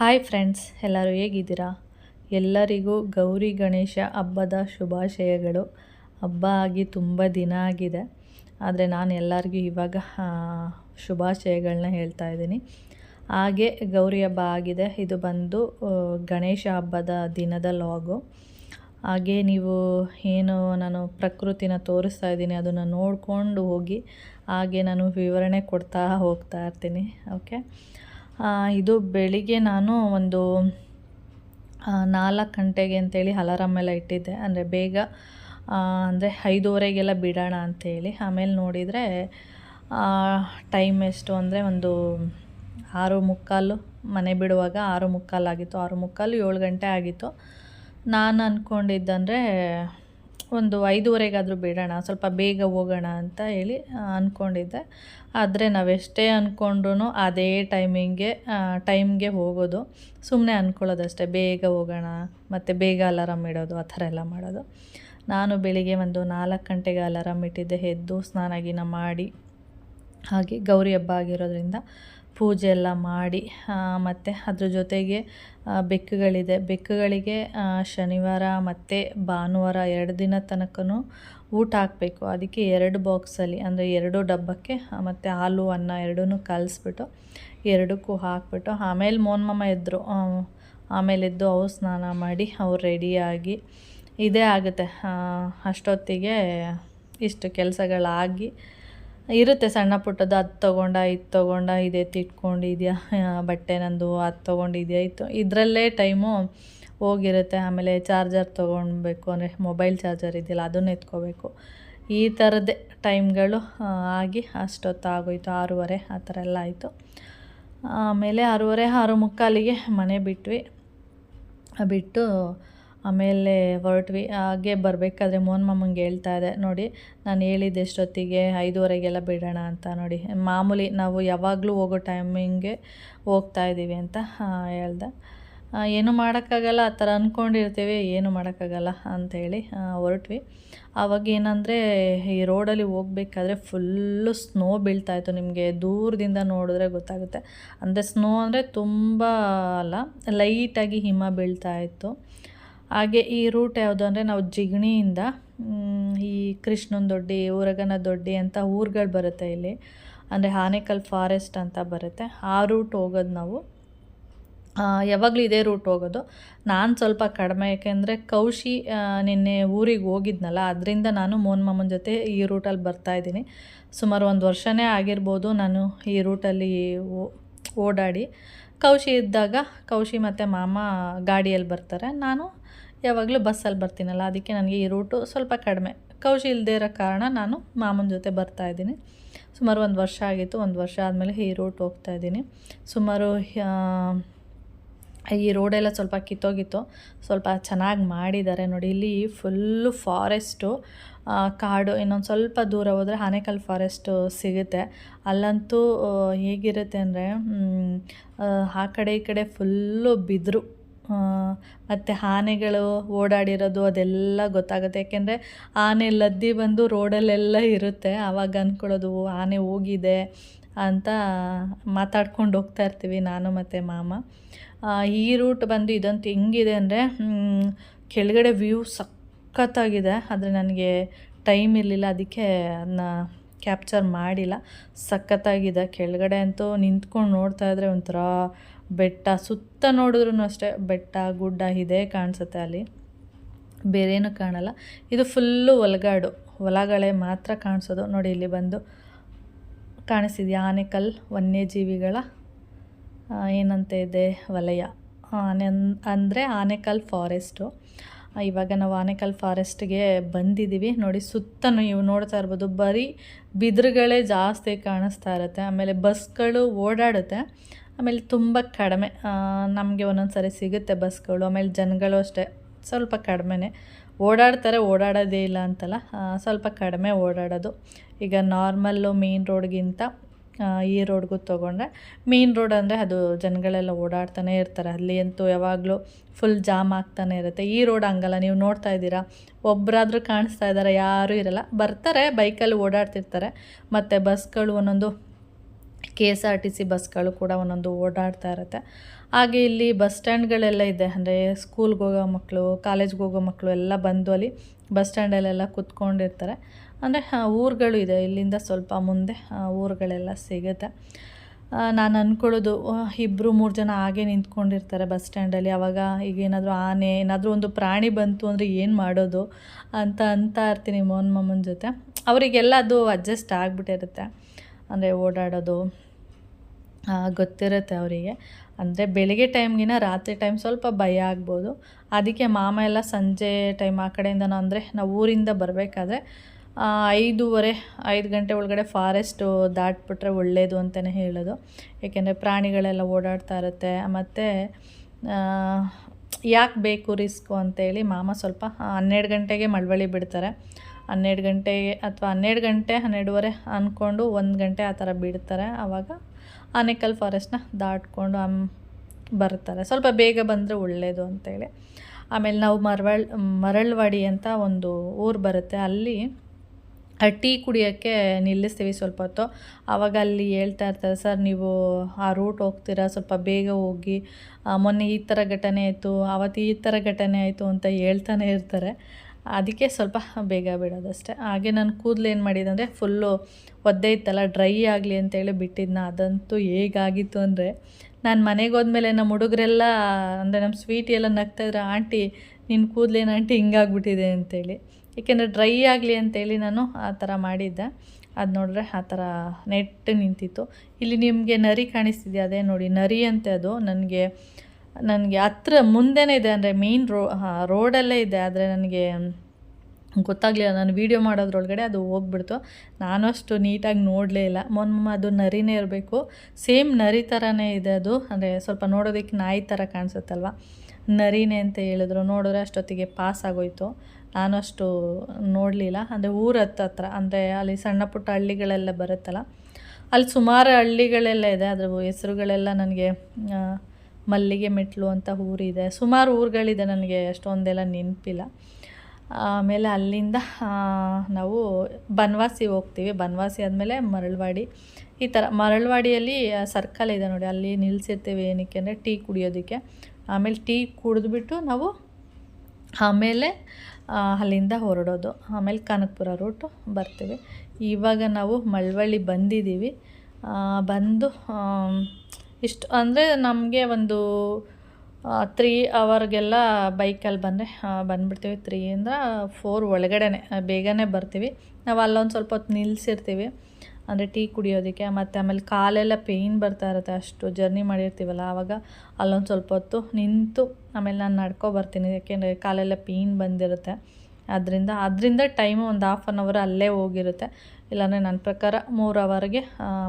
Hi friends ಎಲ್ಲರೂ ಹೇಗಿದ್ದೀರಾ? ಎಲ್ಲರಿಗೂ ಗೌರಿ ಗಣೇಶ ಹಬ್ಬದ ಶುಭಾಶಯಗಳು. ಹಬ್ಬ ಆಗಿ ತುಂಬ ದಿನ ಆಗಿದೆ. ಆದರೆ ನಾನು ಎಲ್ಲರಿಗೂ ಇವಾಗ ಶುಭಾಶಯಗಳನ್ನ ಹೇಳ್ತಾ ಇದ್ದೀನಿ. ಹಾಗೆ ಗೌರಿ ಹಬ್ಬ ಆಗಿದೆ. ಇದು ಬಂದು ಗಣೇಶ ಹಬ್ಬದ ದಿನದ ಲಾಗು ಹಾಗೆ ನೀವು ಏನು ನಾನು ಪ್ರಕೃತಿನ ತೋರಿಸ್ತಾ ಇದ್ದೀನಿ, ಅದನ್ನು ನೋಡಿಕೊಂಡು ಹೋಗಿ, ಹಾಗೆ ನಾನು ವಿವರಣೆ ಕೊಡ್ತಾ ಹೋಗ್ತಾ ಇರ್ತೀನಿ. ಓಕೆ ಇದು ಬೆಳಿಗ್ಗೆ ನಾನು ಒಂದು ನಾಲ್ಕು ಗಂಟೆಗೆ ಅಂತೇಳಿ ಅಲಾರಾಮ್ ಎಲ್ಲ ಇಟ್ಟಿದ್ದೆ. ಅಂದರೆ ಬೇಗ ಅಂದರೆ ಐದೂವರೆಗೆಲ್ಲ ಬಿಡೋಣ ಅಂತೇಳಿ. ಆಮೇಲೆ ನೋಡಿದರೆ ಟೈಮ್ ಎಷ್ಟು ಅಂದರೆ ಒಂದು ಆರು ಮುಕ್ಕಾಲು, ಮನೆ ಬಿಡುವಾಗ ಆರು ಮುಕ್ಕಾಲಾಗಿತ್ತು. ಆರು ಮುಕ್ಕಾಲು ಏಳು ಗಂಟೆ ಆಗಿತ್ತು. ನಾನು ಅಂದ್ಕೊಂಡಿದ್ದಂದರೆ ಒಂದು ಐದೂವರೆಗಾದರೂ ಬಿಡೋಣ, ಸ್ವಲ್ಪ ಬೇಗ ಹೋಗೋಣ ಅಂತ ಹೇಳಿ ಅಂದ್ಕೊಂಡಿದ್ದೆ ಆದರೆ ನಾವೆಷ್ಟೇ ಅಂದ್ಕೊಂಡ್ರೂ ಅದೇ ಟೈಮಿಂಗೆ ಟೈಮ್ಗೆ ಹೋಗೋದು. ಸುಮ್ಮನೆ ಅಂದ್ಕೊಳ್ಳೋದಷ್ಟೇ ಬೇಗ ಹೋಗೋಣ, ಮತ್ತು ಬೇಗ ಅಲಾರಾಮ್ ಇಡೋದು, ಆ ಥರ ಎಲ್ಲ ಮಾಡೋದು. ನಾನು ಬೆಳಿಗ್ಗೆ ಒಂದು ನಾಲ್ಕು ಗಂಟೆಗೆ ಅಲಾರಾಮ್ ಇಟ್ಟಿದ್ದೆ, ಎದ್ದು ಸ್ನಾನ ಗೀನ ಮಾಡಿ, ಹಾಗೆ ಗೌರಿ ಹಬ್ಬ ಆಗಿರೋದ್ರಿಂದ ಪೂಜೆ ಎಲ್ಲ ಮಾಡಿ ಮತ್ತು ಅದ್ರ ಜೊತೆಗೆ ಬೆಕ್ಕುಗಳಿದೆ. ಬೆಕ್ಕುಗಳಿಗೆ ಶನಿವಾರ ಮತ್ತು ಭಾನುವಾರ ಎರಡು ದಿನ ತನಕನು ಊಟ ಹಾಕಬೇಕು. ಅದಕ್ಕೆ ಎರಡು ಬಾಕ್ಸಲ್ಲಿ, ಅಂದರೆ ಎರಡು ಡಬ್ಬಕ್ಕೆ ಮತ್ತು ಹಾಲು, ಅನ್ನ ಎರಡೂ ಕಲಿಸ್ಬಿಟ್ಟು ಎರಡಕ್ಕೂ ಹಾಕ್ಬಿಟ್ಟು, ಆಮೇಲೆ ಮೋನ್ಮಮ್ಮ ಎದ್ದರು ಆಮೇಲೆ ಎದ್ದು ಅವು ಸ್ನಾನ ಮಾಡಿ ಅವ್ರು ರೆಡಿಯಾಗಿ ಇದೇ ಆಗುತ್ತೆ. ಅಷ್ಟೊತ್ತಿಗೆ ಇಷ್ಟು ಕೆಲಸಗಳಾಗಿ ಇರುತ್ತೆ ಸಣ್ಣ ಪುಟ್ಟದ್ದು, ಅದು ತೊಗೊಂಡ, ಇದು ತೊಗೊಂಡ, ಇದೆ ತಿಟ್ಕೊಂಡಿದ್ಯಾ ಬಟ್ಟೆ ನಂದು, ಅದು ತೊಗೊಂಡಿದ್ಯಾ ಇತ್ತು. ಇದರಲ್ಲೇ ಟೈಮು ಹೋಗಿರುತ್ತೆ. ಆಮೇಲೆ ಚಾರ್ಜರ್ ತೊಗೊಳ್ಬೇಕು ಅಂದರೆ ಮೊಬೈಲ್ ಚಾರ್ಜರ್ ಇದೆಯಲ್ಲ, ಅದನ್ನು ಎತ್ಕೋಬೇಕು. ಈ ಥರದ್ದೇ ಟೈಮ್ಗಳು ಆಗಿ ಅಷ್ಟೊತ್ತಾಗೋಯ್ತು. ಆರೂವರೆ, ಆ ಥರ ಎಲ್ಲ ಆಯಿತು. ಆಮೇಲೆ ಆರೂವರೆ, ಆರು ಮುಕ್ಕಾಲಿಗೆ ಮನೆ ಬಿಟ್ವಿ. ಬಿಟ್ಟು ಆಮೇಲೆ ಹೊರಟ್ವಿ. ಹಾಗೆ ಬರಬೇಕಾದ್ರೆ ಮೋಹನ್ ಮಾಮಂಗೆ ಹೇಳ್ತಾ ಇದೆ, ನೋಡಿ, ನಾನು ಹೇಳಿದ್ದೆ ಎಷ್ಟೊತ್ತಿಗೆ? ಐದುವರೆಗೆಲ್ಲ ಬಿಡೋಣ ಅಂತ ನೋಡಿ. ಮಾಮೂಲಿ ನಾವು ಯಾವಾಗಲೂ ಹೋಗೋ ಟೈಮಿಂಗೆ ಹೋಗ್ತಾ ಇದ್ದೀವಿ ಅಂತ ಹೇಳ್ದೆ. ಏನು ಮಾಡೋಕ್ಕಾಗಲ್ಲ, ಆ ಥರ ಅಂದ್ಕೊಂಡಿರ್ತೀವಿ ಏನು ಮಾಡೋಕ್ಕಾಗಲ್ಲ ಅಂಥೇಳಿ ಹೊರಟ್ವಿ. ಆವಾಗ ಏನಂದರೆ, ಈ ರೋಡಲ್ಲಿ ಹೋಗ್ಬೇಕಾದ್ರೆ ಫುಲ್ಲು ಸ್ನೋ ಬೀಳ್ತಾಯಿತ್ತು ನಿಮಗೆ ದೂರದಿಂದ ನೋಡಿದ್ರೆ ಗೊತ್ತಾಗುತ್ತೆ. ಅಂದರೆ ಸ್ನೋ ಅಂದರೆ ತುಂಬ ಅಲ್ಲ, ಲೈಟಾಗಿ ಹಿಮ ಬೀಳ್ತಾ ಇತ್ತು. ಹಾಗೆ ಈ ರೂಟ್ ಯಾವುದು ಅಂದರೆ ನಾವು ಜಿಗಣಿಯಿಂದ ಈ ಕೃಷ್ಣನ ದೊಡ್ಡಿ, ಊರಗನ ದೊಡ್ಡಿ ಅಂತ ಊರುಗಳು ಬರುತ್ತೆ ಇಲ್ಲಿ. ಅಂದರೆ ಆನೇಕಲ್ ಫಾರೆಸ್ಟ್ ಅಂತ ಬರುತ್ತೆ. ಆ ರೂಟ್ ಹೋಗೋದು ನಾವು. ಯಾವಾಗಲೂ ಇದೇ ರೂಟ್ ಹೋಗೋದು. ನಾನು ಸ್ವಲ್ಪ ಕಡಿಮೆ, ಯಾಕೆಂದರೆ ಕೌಶಿ ನಿನ್ನೆ ಊರಿಗೆ ಹೋಗಿದ್ನಲ್ಲ, ಅದರಿಂದ ನಾನು ಮೋನ್ ಮಾಮನ ಜೊತೆ ಈ ರೂಟಲ್ಲಿ ಬರ್ತಾಯಿದ್ದೀನಿ ಸುಮಾರು ಒಂದು ವರ್ಷನೇ ಆಗಿರ್ಬೋದು ನಾನು ಈ ರೂಟಲ್ಲಿ ಓಡಾಡಿ. ಕೌಶಿ ಇದ್ದಾಗ ಕೌಶಿ ಮತ್ತು ಮಾಮ ಗಾಡಿಯಲ್ಲಿ ಬರ್ತಾರೆ. ನಾನು ಯಾವಾಗಲೂ ಬಸ್ಸಲ್ಲಿ ಬರ್ತೀನಲ್ಲ, ಅದಕ್ಕೆ ನನಗೆ ಈ ರೂಟು ಸ್ವಲ್ಪ ಕಡಿಮೆ. ಕೌಶಿ ಇಲ್ಲದೆ ಇರೋ ಕಾರಣ ನಾನು ಮಾಮನ ಜೊತೆ ಬರ್ತಾಯಿದ್ದೀನಿ ಸುಮಾರು ಒಂದು ವರ್ಷ ಆಗಿತ್ತು, ಒಂದು ವರ್ಷ ಆದಮೇಲೆ ಈ ರೂಟ್ ಹೋಗ್ತಾಯಿದ್ದೀನಿ ಸುಮಾರು ಈ ರೋಡೆಲ್ಲ ಸ್ವಲ್ಪ ಕಿತ್ತೋಗಿತ್ತು. ಸ್ವಲ್ಪ ಚೆನ್ನಾಗಿ ಮಾಡಿದ್ದಾರೆ ನೋಡಿ, ಇಲ್ಲಿ ಫುಲ್ಲು ಫಾರೆಸ್ಟು ಕಾಡು, ಇನ್ನೊಂದು ಸ್ವಲ್ಪ ದೂರ ಹೋದರೆ ಆನೇಕಲ್ ಫಾರೆಸ್ಟು ಸಿಗುತ್ತೆ. ಅಲ್ಲಂತೂ ಹೇಗಿರುತ್ತೆ ಅಂದರೆ ಆ ಕಡೆ ಈ ಕಡೆ ಫುಲ್ಲು ಬಿದಿರು. ಮತ್ತು ಆನೆಗಳು ಓಡಾಡಿರೋದು ಅದೆಲ್ಲ ಗೊತ್ತಾಗುತ್ತೆ. ಯಾಕೆಂದರೆ ಆನೆ ಲದ್ದಿ ಬಂದು ರೋಡಲ್ಲೆಲ್ಲ ಇರುತ್ತೆ. ಆವಾಗ ಅಂದ್ಕೊಳ್ಳೋದು ಆನೆ ಹೋಗಿದೆ ಅಂತ ಮಾತಾಡ್ಕೊಂಡು ಹೋಗ್ತಾ ಇರ್ತೀವಿ ನಾನು ಮತ್ತು ಮಾಮ. ಈ ರೂಟ್ ಬಂದು ಇದಂತೂ ಹೆಂಗಿದೆ ಅಂದರೆ ಕೆಳಗಡೆ ವ್ಯೂ ಸಖತ್ತಾಗಿದೆ. ಆದರೆ ನನಗೆ ಟೈಮ್ ಇರಲಿಲ್ಲ, ಅದಕ್ಕೆ ಅದನ್ನ ಕ್ಯಾಪ್ಚರ್ ಮಾಡಿಲ್ಲ. ಸಖತ್ತಾಗಿದೆ. ಕೆಳಗಡೆ ಅಂತೂ ನಿಂತ್ಕೊಂಡು ನೋಡ್ತಾ ಇದ್ರೆ ಒಂಥರ ಬೆಟ್ಟ ಸುತ್ತ ನೋಡಿದ್ರೂ ಅಷ್ಟೇ ಬೆಟ್ಟ, ಗುಡ್ಡ ಇದೇ ಕಾಣಿಸುತ್ತೆ ಅಲ್ಲಿ. ಬೇರೇನು ಕಾಣಲ್ಲ. ಇದು ಫುಲ್ಲು ಹೊಲಗಾಡು. ಹೊಲಗಳೇ ಮಾತ್ರ ಕಾಣಿಸೋದು. ನೋಡಿ ಇಲ್ಲಿ ಬಂದು ಕಾಣಿಸಿದೆ ಆನೆಕಲ್ ವನ್ಯಜೀವಿಗಳ ಏನಂತ ಇದೆ ವಲಯ? ಆನೆ ಅಂದರೆ ಆನೆಕಲ್ ಫಾರೆಸ್ಟು. ಇವಾಗ ನಾವು ಆನೆಕಲ್ ಫಾರೆಸ್ಟ್ಗೆ ಬಂದಿದ್ದೀವಿ. ನೋಡಿ ಸುತ್ತ ನೀವು ನೋಡ್ತಾ ಇರ್ಬೋದು. ಬರೀ ಬಿದಿರುಗಳೇ ಜಾಸ್ತಿ ಕಾಣಿಸ್ತಾ ಇರುತ್ತೆ. ಆಮೇಲೆ ಬಸ್ಗಳು ಓಡಾಡುತ್ತೆ. ಆಮೇಲೆ ತುಂಬ ಕಡಿಮೆ. ನಮಗೆ ಒಂದೊಂದು ಸರಿ ಸಿಗುತ್ತೆ ಬಸ್ಗಳು. ಆಮೇಲೆ ಜನಗಳು ಅಷ್ಟೇ ಸ್ವಲ್ಪ ಕಡಿಮೆನೇ. ಓಡಾಡ್ತಾರೆ, ಓಡಾಡೋದೇ ಇಲ್ಲ ಅಂತಲ್ಲ. ಸ್ವಲ್ಪ ಕಡಿಮೆ ಓಡಾಡೋದು. ಈಗ ನಾರ್ಮಲ್ಲು ಮೇನ್ ರೋಡ್ಗಿಂತ ಈ ರೋಡ್ಗೂ ತೊಗೊಂಡ್ರೆ ಮೇನ್ ರೋಡ್ ಅಂದರೆ ಅದು ಜನಗಳೆಲ್ಲ ಓಡಾಡ್ತಾನೆ ಇರ್ತಾರೆ. ಅಲ್ಲಿ ಅಂತೂ ಯಾವಾಗಲೂ ಫುಲ್ ಜಾಮ್ ಆಗ್ತಾನೆ ಇರುತ್ತೆ. ಈ ರೋಡ್ ಹಂಗಲ್ಲ. ನೀವು ನೋಡ್ತಾ ಇದ್ದೀರಾ? ಒಬ್ಬರಾದರೂ ಕಾಣಿಸ್ತಾ ಇದ್ದಾರೆ? ಯಾರೂ ಇರಲ್ಲ. ಬರ್ತಾರೆ ಬೈಕಲ್ಲಿ ಓಡಾಡ್ತಿರ್ತಾರೆ. ಮತ್ತು ಬಸ್ಗಳು ಒಂದೊಂದು K S R T C ಬಸ್ಗಳು ಕೂಡ ಒಂದೊಂದು ಓಡಾಡ್ತಾ ಇರುತ್ತೆ. ಹಾಗೆ ಇಲ್ಲಿ ಬಸ್ ಸ್ಟ್ಯಾಂಡ್ಗಳೆಲ್ಲ ಇದೆ. ಅಂದರೆ ಸ್ಕೂಲ್ಗೆ ಹೋಗೋ ಮಕ್ಕಳು, ಕಾಲೇಜ್ಗೆ ಹೋಗೋ ಮಕ್ಕಳು ಎಲ್ಲ ಬಂದು ಅಲ್ಲಿ ಬಸ್ ಸ್ಟ್ಯಾಂಡಲ್ಲೆಲ್ಲ ಕುತ್ಕೊಂಡಿರ್ತಾರೆ. ಅಂದರೆ ಊರುಗಳು ಇದೆ. ಇಲ್ಲಿಂದ ಸ್ವಲ್ಪ ಮುಂದೆ ಊರುಗಳೆಲ್ಲ ಸಿಗುತ್ತೆ. ನಾನು ಅಂದ್ಕೊಳ್ಳೋದು ಇಬ್ಬರು ಮೂರು ಜನ ಹಾಗೆ ನಿಂತ್ಕೊಂಡಿರ್ತಾರೆ ಬಸ್ ಸ್ಟ್ಯಾಂಡಲ್ಲಿ. ಆವಾಗ ಈಗ ಏನಾದರೂ ಆನೆ, ಏನಾದರೂ ಒಂದು ಪ್ರಾಣಿ ಬಂತು ಅಂದರೆ ಏನು ಮಾಡೋದು ಅಂತ ಅಂತ ಇರ್ತೀನಿ ಮೋಹನ್ ಮಮ್ಮನ ಜೊತೆ. ಅವರಿಗೆಲ್ಲ ಅದು ಅಡ್ಜಸ್ಟ್ ಆಗಿಬಿಟ್ಟಿರುತ್ತೆ. ಅಂದರೆ ಓಡಾಡೋದು ಗೊತ್ತಿರುತ್ತೆ ಅವರಿಗೆ. ಅಂದರೆ ಬೆಳಿಗ್ಗೆ ಟೈಮ್ಗಿನ ರಾತ್ರಿ ಟೈಮ್ ಸ್ವಲ್ಪ ಭಯ ಆಗ್ಬೋದು. ಅದಕ್ಕೆ ಮಾಮ ಎಲ್ಲ ಸಂಜೆ ಟೈಮ್ ಆ ಕಡೆಯಿಂದನೂ ಅಂದರೆ ನಾವು ಊರಿಂದ ಬರಬೇಕಾದ್ರೆ ಐದೂವರೆ, ಐದು ಗಂಟೆ ಒಳಗಡೆ ಫಾರೆಸ್ಟು ದಾಟ್ಬಿಟ್ರೆ ಒಳ್ಳೆಯದು ಅಂತಲೇ ಹೇಳೋದು. ಏಕೆಂದರೆ ಪ್ರಾಣಿಗಳೆಲ್ಲ ಓಡಾಡ್ತಾ ಇರುತ್ತೆ. ಮತ್ತು ಯಾಕೆ ಬೇಕು ರಿಸ್ಕು ಅಂತೇಳಿ ಮಾಮ ಸ್ವಲ್ಪ ಹನ್ನೆರಡು ಗಂಟೆಗೆ ಮಳವಳ್ಳಿ ಬಿಡ್ತಾರೆ. ಹನ್ನೆರಡು ಗಂಟೆಗೆ ಅಥವಾ ಹನ್ನೆರಡು ಗಂಟೆ ಹನ್ನೆರಡುವರೆ ಅಂದ್ಕೊಂಡು ಒಂದು ಗಂಟೆ ಆ ಥರ ಬಿಡ್ತಾರೆ. ಆವಾಗ ಆನೇಕಲ್ ಫಾರೆಸ್ಟ್ನ ದಾಟ್ಕೊಂಡು ಆಮ್ ಬರ್ತಾರೆ ಸ್ವಲ್ಪ ಬೇಗ ಬಂದರೆ ಒಳ್ಳೆಯದು ಅಂತೇಳಿ ಆಮೇಲೆ ನಾವು ಮರವಳ್, ಮರಳ್ವಾಡಿ ಅಂತ ಒಂದು ಊರು ಬರುತ್ತೆ. ಅಲ್ಲಿ ಟೀ ಕುಡಿಯೋಕ್ಕೆ ನಿಲ್ಲಿಸ್ತೀವಿ ಸ್ವಲ್ಪ ಹೊತ್ತು. ಆವಾಗ ಅಲ್ಲಿ ಹೇಳ್ತಾ ಇರ್ತಾರೆ, ಸರ್, ನೀವು ಆ ರೂಟ್ ಹೋಗ್ತೀರಾ? ಸ್ವಲ್ಪ ಬೇಗ ಹೋಗಿ ಮೊನ್ನೆ ಈ ಥರ ಘಟನೆ ಆಯಿತು ಆವತ್ತು ಈ ಥರ ಘಟನೆ ಆಯಿತು ಅಂತ ಹೇಳ್ತಾನೆ ಇರ್ತಾರೆ. ಅದಕ್ಕೆ ಸ್ವಲ್ಪ ಬೇಗ ಬಿಡೋದಷ್ಟೇ. ಹಾಗೆ ನಾನು ಕೂದಲು ಏನು ಮಾಡಿದೆ ಅಂದರೆ ಫುಲ್ಲು ಒದ್ದೆ ಇತ್ತಲ್ಲ, ಡ್ರೈ ಆಗಲಿ ಅಂತೇಳಿ ಬಿಟ್ಟಿದ್ನ. ಅದಂತೂ ಹೇಗಾಗಿತ್ತು ಅಂದರೆ ನಾನು ಮನೆಗೆ ಹೋದ್ಮೇಲೆ ನಮ್ಮ ಹುಡುಗರೆಲ್ಲ, ಅಂದರೆ ನಮ್ಮ ಸ್ವೀಟಿ ಎಲ್ಲ ನಗ್ತಾಯಿದ್ರೆ ಆಂಟಿ ನಿನ್ನ ಕೂದಲೇನು ಆಂಟಿ ಹಿಂಗಾಗ್ಬಿಟ್ಟಿದೆ? ಅಂತೇಳಿ. ಏಕೆಂದರೆ ಡ್ರೈ ಆಗಲಿ ಅಂತೇಳಿ ನಾನು ಆ ಥರ ಮಾಡಿದ್ದೆ. ಅದು ನೋಡಿದ್ರೆ ಆ ಥರ ನೆಟ್ಟು ನಿಂತಿತ್ತು. ಇಲ್ಲಿ ನಿಮಗೆ ನರಿ ಕಾಣಿಸ್ತಿದೆ ಅದೇ ನೋಡಿ, ನರಿ ಅಂತೆ ಅದು. ನನಗೆ ನನಗೆ ಹತ್ರ ಮುಂದೆನೇ ಇದೆ ಅಂದರೆ ಮೇಯ್ನ್ ರೋ ರೋಡಲ್ಲೇ ಇದೆ. ಆದರೆ ನನಗೆ ಗೊತ್ತಾಗಲಿಲ್ಲ. ನಾನು ವೀಡಿಯೋ ಮಾಡೋದ್ರೊಳಗಡೆ ಅದು ಹೋಗ್ಬಿಡ್ತು. ನಾನು ಅಷ್ಟು ನೀಟಾಗಿ ನೋಡಲೇ ಇಲ್ಲ. ಮೊನ್ನೆ ಅದು ನರಿನೇ ಇರಬೇಕು. ಸೇಮ್ ನರಿ ಥರನೇ ಇದೆ ಅದು. ಅಂದರೆ ಸ್ವಲ್ಪ ನೋಡೋದಕ್ಕೆ ನಾಯಿ ಥರ ಕಾಣಿಸುತ್ತಲ್ವ? ನರಿನೇ ಅಂತ ಹೇಳಿದ್ರು. ನೋಡಿದ್ರೆ ಅಷ್ಟೊತ್ತಿಗೆ ಪಾಸ್ ಆಗೋಯ್ತು. ನಾನು ಅಷ್ಟು ನೋಡಲಿಲ್ಲ. ಅಂದರೆ ಊರ ಹತ್ರ. ಅಂದರೆ ಅಲ್ಲಿ ಸಣ್ಣ ಪುಟ್ಟ ಹಳ್ಳಿಗಳೆಲ್ಲ ಬರುತ್ತಲ್ಲ? ಅಲ್ಲಿ ಸುಮಾರು ಹಳ್ಳಿಗಳೆಲ್ಲ ಇದೆ. ಅದ್ರ ಹೆಸರುಗಳೆಲ್ಲ ನನಗೆ ಮಲ್ಲಿಗೆ ಮೆಟ್ಲು ಅಂತ ಊರಿದೆ. ಸುಮಾರು ಊರುಗಳಿದೆ ನನಗೆ, ಅಷ್ಟೊಂದೆಲ್ಲ ನೆನಪಿಲ್ಲ. ಆಮೇಲೆ ಅಲ್ಲಿಂದ ನಾವು ಬನವಾಸಿ ಹೋಗ್ತೀವಿ. ಬನವಾಸಿ ಆದಮೇಲೆ ಮರಳವಾಡಿ. ಈ ಥರ ಮರಳವಾಡಿಯಲ್ಲಿ ಸರ್ಕಲ್ ಇದೆ ನೋಡಿ, ಅಲ್ಲಿ ನಿಲ್ಲಿಸಿರ್ತೀವಿ ಏನಕ್ಕೆ ಅಂದರೆ ಟೀ ಕುಡಿಯೋದಕ್ಕೆ. ಆಮೇಲೆ ಟೀ ಕುಡಿದ್ಬಿಟ್ಟು ನಾವು ಆಮೇಲೆ ಅಲ್ಲಿಂದ ಹೊರಡೋದು. ಆಮೇಲೆ ಕನಕಪುರ ರೂಟು ಬರ್ತೀವಿ. ಇವಾಗ ನಾವು ಮಳವಳ್ಳಿ ಬಂದಿದ್ದೀವಿ. ಬಂದು ಇಷ್ಟು ಅಂದರೆ ನಮಗೆ ಒಂದು ತ್ರೀ ಅವರ್ಗೆಲ್ಲ ಬೈಕಲ್ಲಿ ಬಂದರೆ ಬಂದುಬಿಡ್ತೀವಿ. ತ್ರೀಯಿಂದ ಫೋರ್ ಒಳಗಡೆ ಬೇಗನೆ ಬರ್ತೀವಿ. ನಾವು ಅಲ್ಲೊಂದು ಸ್ವಲ್ಪ ಹೊತ್ತು ನಿಲ್ಲಿಸಿರ್ತೀವಿ ಅಂದರೆ ಟೀ ಕುಡಿಯೋದಕ್ಕೆ, ಮತ್ತು ಆಮೇಲೆ ಕಾಲೆಲ್ಲ ಪೇಯ್ನ್ ಬರ್ತಾ ಇರುತ್ತೆ. ಅಷ್ಟು ಜರ್ನಿ ಮಾಡಿರ್ತೀವಲ್ಲ, ಆವಾಗ ಅಲ್ಲೊಂದು ಸ್ವಲ್ಪ ಹೊತ್ತು ನಿಂತು ಆಮೇಲೆ ನಾನು ನಡ್ಕೊ ಬರ್ತೀನಿ. ಯಾಕೆಂದರೆ ಕಾಲೆಲ್ಲ ಪೇಯ್ನ್ ಬಂದಿರುತ್ತೆ. ಅದರಿಂದ ಅದರಿಂದ ಟೈಮು ಒಂದು ಹಾಫ್ ಆನ್ ಅವರ್ ಅಲ್ಲೇ ಹೋಗಿರುತ್ತೆ. ಇಲ್ಲಾಂದರೆ ನನ್ನ ಪ್ರಕಾರ ಮೂರು ಅವರ್ಗೆ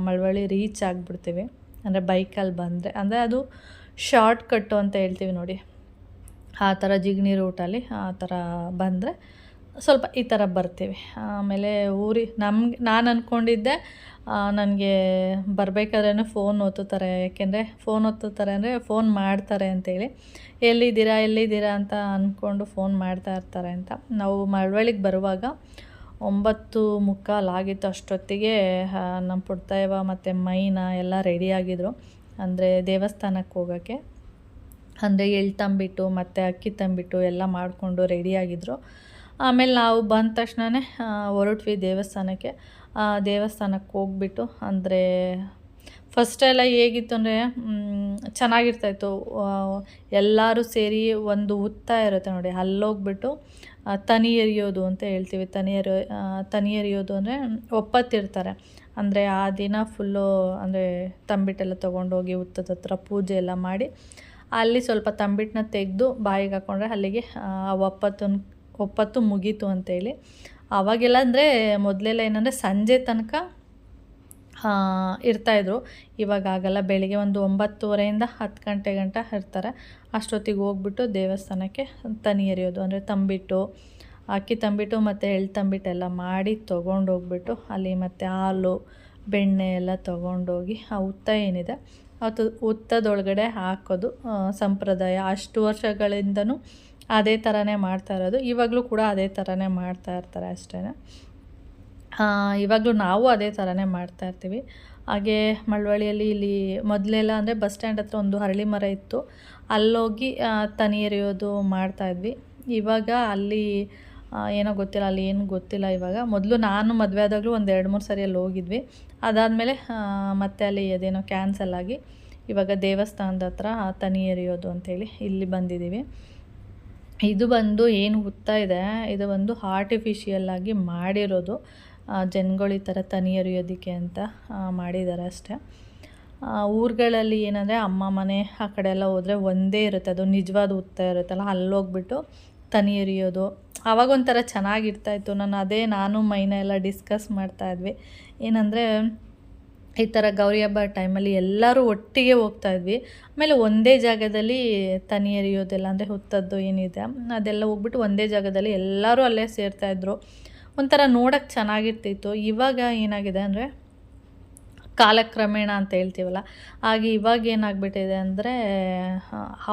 ಮಳವಳ್ಳಿ ರೀಚ್ ಆಗಿಬಿಡ್ತೀವಿ. ಅಂದರೆ ಬೈಕಲ್ಲಿ ಬಂದರೆ, ಅಂದರೆ ಅದು ಶಾರ್ಟ್ ಕಟ್ಟು ಅಂತ ಹೇಳ್ತೀವಿ ನೋಡಿ. ಆ ಥರ ಜಿಗಣಿ ರೂಟಲ್ಲಿ ಆ ಥರ ಬಂದರೆ ಸ್ವಲ್ಪ ಈ ಥರ ಬರ್ತೀವಿ. ಆಮೇಲೆ ಊರಿ ನಮ್ಗೆ, ನಾನು ಅಂದ್ಕೊಂಡಿದ್ದೆ ನನಗೆ ಬರಬೇಕಾದ್ರೆ ಫೋನ್ ಒತ್ತುತ್ತಾರೆ. ಯಾಕೆಂದರೆ ಫೋನ್ ಒತ್ತುತ್ತಾರೆ ಅಂದರೆ ಫೋನ್ ಮಾಡ್ತಾರೆ ಅಂತೇಳಿ ಎಲ್ಲಿದ್ದೀರಾ ಎಲ್ಲಿದ್ದೀರಾ ಅಂತ ಅಂದ್ಕೊಂಡು ಫೋನ್ ಮಾಡ್ತಾ ಇರ್ತಾರೆ ಅಂತ. ನಾವು ಮಳವಳ್ಳಿಗೆ ಬರುವಾಗ ಒಂಬತ್ತು ಮುಕ್ಕಾಲು ಆಗಿತ್ತು ಅಷ್ಟೊತ್ತಿಗೆ ನಮ್ಮ ಪುಡ್ತಾಯವ ಮತ್ತು ಮೈನಾ ಎಲ್ಲ ರೆಡಿಯಾಗಿದ್ರು ಅಂದರೆ ದೇವಸ್ಥಾನಕ್ಕೆ ಹೋಗೋಕ್ಕೆ. ಅಂದರೆ ಎಳ್ಳು ತಂಬಿಟ್ಟು, ಮತ್ತು ಅಕ್ಕಿ ತಂಬಿಟ್ಟು ಎಲ್ಲ ಮಾಡಿಕೊಂಡು ರೆಡಿಯಾಗಿದ್ದರು ಆಮೇಲೆ ನಾವು ಬಂದ ತಕ್ಷಣವೇ ಹೊರಟ್ವಿ ದೇವಸ್ಥಾನಕ್ಕೆ. ದೇವಸ್ಥಾನಕ್ಕೆ ಹೋಗ್ಬಿಟ್ಟು, ಅಂದರೆ ಫಸ್ಟೆಲ್ಲ ಹೇಗಿತ್ತು ಅಂದರೆ ಚೆನ್ನಾಗಿರ್ತಾಯಿತ್ತು ಎಲ್ಲರೂ ಸೇರಿ ಒಂದು ಉತ್ತ ಇರುತ್ತೆ ನೋಡಿ, ಅಲ್ಲೋಗ್ಬಿಟ್ಟು ತನಿ ಎರಿಯೋದು ಅಂತ ಹೇಳ್ತೀವಿ. ತನಿ ಎರಿಯೋ ತನಿ ಎರಿಯೋದು ಅಂದರೆ ಒಪ್ಪತ್ತಿರ್ತಾರೆ. ಅಂದರೆ ಆ ದಿನ ಫುಲ್ಲು ಅಂದರೆ ತಂಬಿಟ್ಟೆಲ್ಲ ತೊಗೊಂಡೋಗಿ ಹುತ್ತದ ಹತ್ರ ಪೂಜೆ ಎಲ್ಲ ಮಾಡಿ ಅಲ್ಲಿ ಸ್ವಲ್ಪ ತಂಬಿಟ್ಟನ್ನ ತೆಗೆದು ಬಾಯಿಗೆ ಹಾಕ್ಕೊಂಡ್ರೆ ಅಲ್ಲಿಗೆ, ಆ ಒಪ್ಪತ್ತು ಒಪ್ಪತ್ತು ಮುಗೀತು ಅಂತೇಳಿ. ಅವಾಗೆಲ್ಲ ಅಂದರೆ ಮೊದಲೆಲ್ಲ ಏನಂದರೆ ಸಂಜೆ ತನಕ ಇರ್ತಾಯಿದ್ರು ಇವಾಗ ಆಗಲ್ಲ, ಬೆಳಿಗ್ಗೆ ಒಂದು ಒಂಬತ್ತುವರೆಯಿಂದ ಹತ್ತು ಗಂಟೆ ಗಂಟ ಇರ್ತಾರೆ. ಅಷ್ಟೊತ್ತಿಗೆ ಹೋಗ್ಬಿಟ್ಟು ದೇವಸ್ಥಾನಕ್ಕೆ ತನಿ ಎರಿಯೋದು, ಅಂದರೆ ತಂಬಿಟ್ಟು, ಅಕ್ಕಿ ತಂಬಿಟ್ಟು ಮತ್ತು ಎಳ್ಳು ತಂಬಿಟ್ಟೆಲ್ಲ ಮಾಡಿ ತೊಗೊಂಡೋಗ್ಬಿಟ್ಟು ಅಲ್ಲಿ ಮತ್ತು ಹಾಲು, ಬೆಣ್ಣೆ ಎಲ್ಲ ತೊಗೊಂಡೋಗಿ ಆ ಉತ್ತ ಏನಿದೆ, ಅದು ಉತ್ತದೊಳಗಡೆ ಹಾಕೋದು. ಸಂಪ್ರದಾಯ ಅಷ್ಟು ವರ್ಷಗಳಿಂದನೂ ಅದೇ ಥರನೇ ಮಾಡ್ತಾ ಇರೋದು. ಇವಾಗಲೂ ಕೂಡ ಅದೇ ಥರನೇ ಮಾಡ್ತಾ ಇರ್ತಾರೆ ಅಷ್ಟೇ ಇವಾಗಲೂ ನಾವು ಅದೇ ಥರನೇ ಮಾಡ್ತಾಯಿರ್ತೀವಿ ಹಾಗೆ ಮಳವಳ್ಳಿಯಲ್ಲಿ ಇಲ್ಲಿ ಮೊದಲೆಲ್ಲ ಅಂದರೆ ಬಸ್ ಸ್ಟ್ಯಾಂಡ್ ಹತ್ರ ಒಂದು ಹರಳಿ ಮರ ಇತ್ತು. ಅಲ್ಲೋಗಿ ತನಿ ಎರೆಯೋದು ಮಾಡ್ತಾಯಿದ್ವಿ ಇವಾಗ ಅಲ್ಲಿ ಏನೋ ಗೊತ್ತಿಲ್ಲ, ಅಲ್ಲಿ ಏನು ಗೊತ್ತಿಲ್ಲ ಇವಾಗ. ಮೊದಲು ನಾನು ಮದುವೆ ಆದಾಗಲೂ ಒಂದು ಎರಡು ಮೂರು ಸರಿ ಅಲ್ಲಿ ಹೋಗಿದ್ವಿ. ಅದಾದಮೇಲೆ ಮತ್ತೆ ಅಲ್ಲಿ ಅದೇನೋ ಕ್ಯಾನ್ಸಲ್ ಆಗಿ ಇವಾಗ ದೇವಸ್ಥಾನದ ಹತ್ರ ತನಿ ಎರೆಯೋದು ಅಂತೇಳಿ ಇಲ್ಲಿ ಬಂದಿದ್ದೀವಿ. ಇದು ಬಂದು ಏನು ಹುತ್ತಾ ಇದೆ ಒಂದು ಆರ್ಟಿಫಿಷಿಯಲ್ ಆಗಿ ಮಾಡಿರೋದು. ಜನಗಳು ಈ ಥರ ತನಿ ಅಂತ ಮಾಡಿದ್ದಾರೆ ಅಷ್ಟೇ. ಊರುಗಳಲ್ಲಿ ಏನಂದರೆ ಅಮ್ಮ ಮನೆ ಆ ಕಡೆ ಎಲ್ಲ ಹೋದರೆ ಒಂದೇ ಇರುತ್ತೆ, ಅದು ನಿಜವಾದ ಹುತ್ತ ಇರುತ್ತಲ್ಲ, ಅಲ್ಲೋಗ್ಬಿಟ್ಟು ತನಿ ಎರಿಯೋದು ಆವಾಗ ಒಂಥರ ಚೆನ್ನಾಗಿರ್ತಾಯಿತ್ತು ನಾನು ಅದೇ, ನಾನು ಮೈನ ಎಲ್ಲ ಡಿಸ್ಕಸ್ ಮಾಡ್ತಾಯಿದ್ವಿ ಏನಂದರೆ ಈ ಥರ ಗೌರಿ ಹಬ್ಬ ಟೈಮಲ್ಲಿ ಎಲ್ಲರೂ ಒಟ್ಟಿಗೆ ಹೋಗ್ತಾ ಇದ್ವಿ. ಆಮೇಲೆ ಒಂದೇ ಜಾಗದಲ್ಲಿ ತನಿ ಎರಿಯೋದೆಲ್ಲ ಅಂದರೆ ಹುತ್ತದ್ದು ಏನಿದೆ, ಅದೆಲ್ಲ ಹೋಗ್ಬಿಟ್ಟು ಒಂದೇ ಜಾಗದಲ್ಲಿ ಎಲ್ಲರೂ ಅಲ್ಲೇ ಸೇರ್ತಾಯಿದ್ರು ಒಂಥರ ನೋಡೋಕ್ಕೆ ಚೆನ್ನಾಗಿರ್ತಿತ್ತು. ಇವಾಗ ಏನಾಗಿದೆ ಅಂದರೆ ಕಾಲಕ್ರಮೇಣ ಅಂತ ಹೇಳ್ತೀವಲ್ಲ, ಹಾಗೆ ಇವಾಗ ಏನಾಗ್ಬಿಟ್ಟಿದೆ ಅಂದರೆ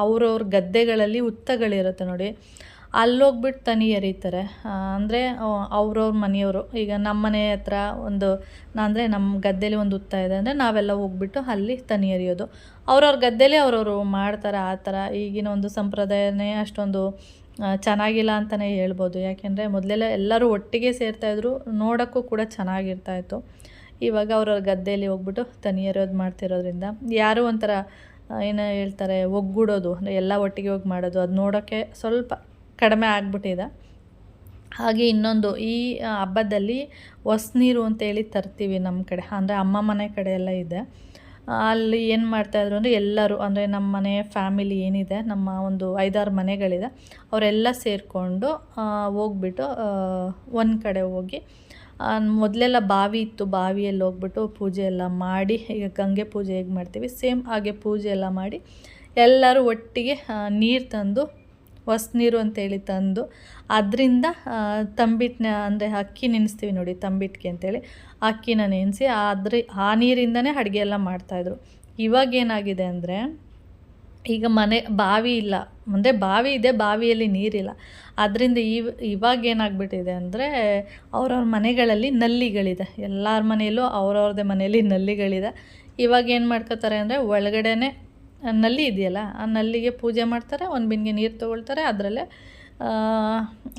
ಅವ್ರವ್ರ ಗದ್ದೆಗಳಲ್ಲಿ ಹುತ್ತಗಳಿರುತ್ತೆ ನೋಡಿ. ಅಲ್ಲೋಗ್ಬಿಟ್ಟು ತನಿ ಎರೀತಾರೆ. ಅಂದರೆ ಅವ್ರವ್ರ ಮನೆಯವರು. ಈಗ ನಮ್ಮ ಮನೆ ಹತ್ರ ಒಂದು ಅಂದರೆ ನಮ್ಮ ಗದ್ದೆಲಿ ಒಂದು ಉತ್ತ ಇದೆ ಅಂದರೆ ನಾವೆಲ್ಲ ಹೋಗ್ಬಿಟ್ಟು ಅಲ್ಲಿ ತನಿ ಎರಿಯೋದು. ಅವ್ರವ್ರ ಗದ್ದೆಲಿ ಅವ್ರವರು ಮಾಡ್ತಾರೆ, ಆ ಥರ ಈಗಿನ ಒಂದು ಸಂಪ್ರದಾಯನೇ ಅಷ್ಟೊಂದು ಚೆನ್ನಾಗಿಲ್ಲ ಅಂತಲೇ ಹೇಳ್ಬೋದು. ಯಾಕೆಂದರೆ ಮೊದಲೆಲ್ಲ ಎಲ್ಲರೂ ಒಟ್ಟಿಗೆ ಸೇರ್ತಾಯಿದ್ರು ನೋಡೋಕ್ಕೂ ಕೂಡ ಚೆನ್ನಾಗಿರ್ತಾಯಿತ್ತು. ಇವಾಗ ಅವ್ರವ್ರ ಗದ್ದೆಯಲ್ಲಿ ಹೋಗ್ಬಿಟ್ಟು ತನಿಯರೋದು ಮಾಡ್ತಿರೋದ್ರಿಂದ ಯಾರು ಒಂಥರ ಏನು ಹೇಳ್ತಾರೆ, ಒಗ್ಗೂಡೋದು, ಅಂದರೆ ಎಲ್ಲ ಒಟ್ಟಿಗೆ ಹೋಗಿ ಮಾಡೋದು, ಅದು ನೋಡೋಕ್ಕೆ ಸ್ವಲ್ಪ ಕಡಿಮೆ ಆಗ್ಬಿಟ್ಟಿದೆ. ಹಾಗೆ ಇನ್ನೊಂದು, ಈ ಹಬ್ಬದಲ್ಲಿ ಹೊಸ ನೀರು ಅಂತೇಳಿ ತರ್ತೀವಿ ನಮ್ಮ ಕಡೆ, ಅಂದರೆ ಅಮ್ಮ ಮನೆ ಕಡೆ ಎಲ್ಲ ಇದೆ. ಅಲ್ಲಿ ಏನು ಮಾಡ್ತಾಯಿದ್ರು ಅಂದರೆ ಎಲ್ಲರೂ, ಅಂದರೆ ನಮ್ಮ ಮನೆ ಫ್ಯಾಮಿಲಿ ಏನಿದೆ, ನಮ್ಮ ಒಂದು ಐದಾರು ಮನೆಗಳಿದೆ, ಅವರೆಲ್ಲ ಸೇರಿಕೊಂಡು ಹೋಗ್ಬಿಟ್ಟು ಒಂದು ಕಡೆ ಹೋಗಿ ಮೊದಲೆಲ್ಲ ಬಾವಿ ಇತ್ತು, ಬಾವಿಯಲ್ಲಿ ಹೋಗ್ಬಿಟ್ಟು ಪೂಜೆ ಎಲ್ಲ ಮಾಡಿ, ಈಗ ಗಂಗೆ ಪೂಜೆ ಹೇಗೆ ಮಾಡ್ತೀವಿ, ಸೇಮ್ ಹಾಗೆ ಪೂಜೆ ಎಲ್ಲ ಮಾಡಿ ಎಲ್ಲರೂ ಒಟ್ಟಿಗೆ ನೀರು ತಂದು ಹೊಸ್ನೀರು ಅಂತೇಳಿ ತಂದು ಅದರಿಂದ ತಂಬಿಟ್ಟನ್ನ ಅಂದರೆ ಅಕ್ಕಿ ನೆನೆಸ್ತೀವಿ ನೋಡಿ ತಂಬಿಟ್ಟಿಗೆ ಅಂತೇಳಿ ಅಕ್ಕಿನ ನೆನೆಸಿ ಅದ್ರ ಆ ನೀರಿಂದನೇ ಅಡುಗೆ ಎಲ್ಲ ಮಾಡ್ತಾಯಿದ್ರು ಇವಾಗ ಏನಾಗಿದೆ ಅಂದರೆ, ಈಗ ಮನೆ ಬಾವಿ ಇಲ್ಲ, ಅಂದರೆ ಬಾವಿ ಇದೆ, ಬಾವಿಯಲ್ಲಿ ನೀರಿಲ್ಲ. ಅದರಿಂದ ಈ ಇವಾಗ ಏನಾಗ್ಬಿಟ್ಟಿದೆ ಅಂದರೆ ಅವ್ರವ್ರ ಮನೆಗಳಲ್ಲಿ ನಲ್ಲಿಗಳಿದೆ. ಎಲ್ಲರ ಮನೆಯಲ್ಲೂ ಅವ್ರವ್ರದ್ದೇ ಮನೆಯಲ್ಲಿ ನಲ್ಲಿಗಳಿದೆ. ಇವಾಗ ಏನು ಮಾಡ್ಕೋತಾರೆ ಅಂದರೆ ಒಳಗಡೆನೆ ನಲ್ಲಿ ಇದೆಯಲ್ಲ, ಆ ನಲ್ಲಿಗೆ ಪೂಜೆ ಮಾಡ್ತಾರೆ, ಒಂದು ಬಿನ್ಗೆ ನೀರು ತೊಗೊಳ್ತಾರೆ, ಅದರಲ್ಲೇ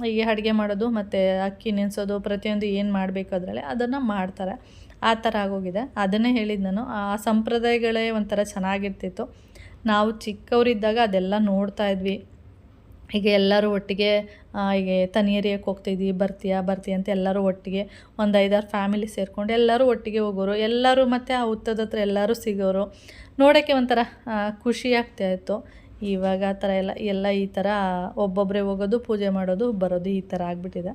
ಹೀಗೆ ಅಡುಗೆ ಮಾಡೋದು, ಮತ್ತು ಅಕ್ಕಿ ನೆನೆಸೋದು, ಪ್ರತಿಯೊಂದು ಏನು ಮಾಡಬೇಕು ಅದರಲ್ಲೇ, ಅದನ್ನು ಮಾಡ್ತಾರೆ. ಆ ಥರ ಆಗೋಗಿದೆ. ಅದನ್ನೇ ಹೇಳಿದ್ದು ನಾನು. ಆ ಸಂಪ್ರದಾಯಗಳೇ ಒಂಥರ ಚೆನ್ನಾಗಿರ್ತಿತ್ತು. ನಾವು ಚಿಕ್ಕವರಿದ್ದಾಗ ಅದೆಲ್ಲ ನೋಡ್ತಾ ಇದ್ವಿ. ಈಗ ಎಲ್ಲರೂ ಒಟ್ಟಿಗೆ ಹೀಗೆ ತನಿಯರಿಯಕ್ಕೆ ಹೋಗ್ತಿದ್ವಿ, ಬರ್ತೀಯಾ, ಬರ್ತೀಯ ಅಂತ ಎಲ್ಲರೂ ಒಟ್ಟಿಗೆ ಒಂದು ಐದಾರು ಫ್ಯಾಮಿಲಿ ಸೇರಿಕೊಂಡು ಎಲ್ಲರೂ ಒಟ್ಟಿಗೆ ಹೋಗೋರು, ಎಲ್ಲರೂ ಮತ್ತು ಆ ಹುತ್ತದ ಹತ್ರ ಎಲ್ಲರೂ ಸಿಗೋರು. ನೋಡೋಕ್ಕೆ ಒಂಥರ ಖುಷಿ ಆಗ್ತಾ ಇತ್ತು. ಇವಾಗ ಆ ಥರ ಎಲ್ಲ ಎಲ್ಲ ಈ ಥರ ಒಬ್ಬೊಬ್ಬರೇ ಹೋಗೋದು, ಪೂಜೆ ಮಾಡೋದು, ಬರೋದು ಈ ಥರ ಆಗಿಬಿಟ್ಟಿದೆ.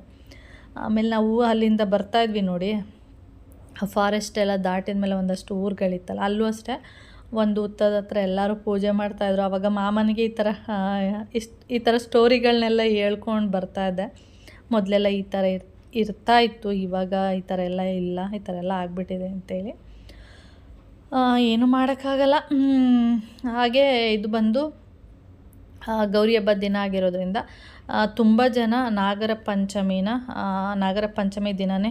ಆಮೇಲೆ ನಾವು ಅಲ್ಲಿಂದ ಬರ್ತಾಯಿದ್ವಿ ನೋಡಿ. ಫಾರೆಸ್ಟ್ ಎಲ್ಲ ದಾಟಿದ ಮೇಲೆ ಒಂದಷ್ಟು ಊರುಗಳಿತ್ತಲ್ಲ, ಅಲ್ಲೂ ಅಷ್ಟೇ. ಒಂದು ಹುತ್ತದ ಹತ್ರ ಎಲ್ಲರೂ ಪೂಜೆ ಮಾಡ್ತಾಯಿದ್ರು ಆವಾಗ ಮಾಮನಿಗೆ ಈ ಥರ ಇಷ್ಟು ಈ ಥರ ಸ್ಟೋರಿಗಳನ್ನೆಲ್ಲ ಹೇಳ್ಕೊಂಡು ಬರ್ತಾಯಿದ್ದೆ ಮೊದಲೆಲ್ಲ ಈ ಥರ ಇರ್, ಇರ್ತಾ ಇತ್ತು. ಇವಾಗ ಈ ಥರ ಎಲ್ಲ ಇಲ್ಲ. ಈ ಥರ ಎಲ್ಲ ಆಗಿಬಿಟ್ಟಿದೆ ಅಂತೇಳಿ. ಏನು ಮಾಡೋಕ್ಕಾಗಲ್ಲ. ಹಾಗೆ ಇದು ಬಂದು ಗೌರಿ ಹಬ್ಬದ ದಿನ ಆಗಿರೋದ್ರಿಂದ ತುಂಬ ಜನ ನಾಗರ ಪಂಚಮಿನ ನಾಗರ ಪಂಚಮಿ ದಿನವೇ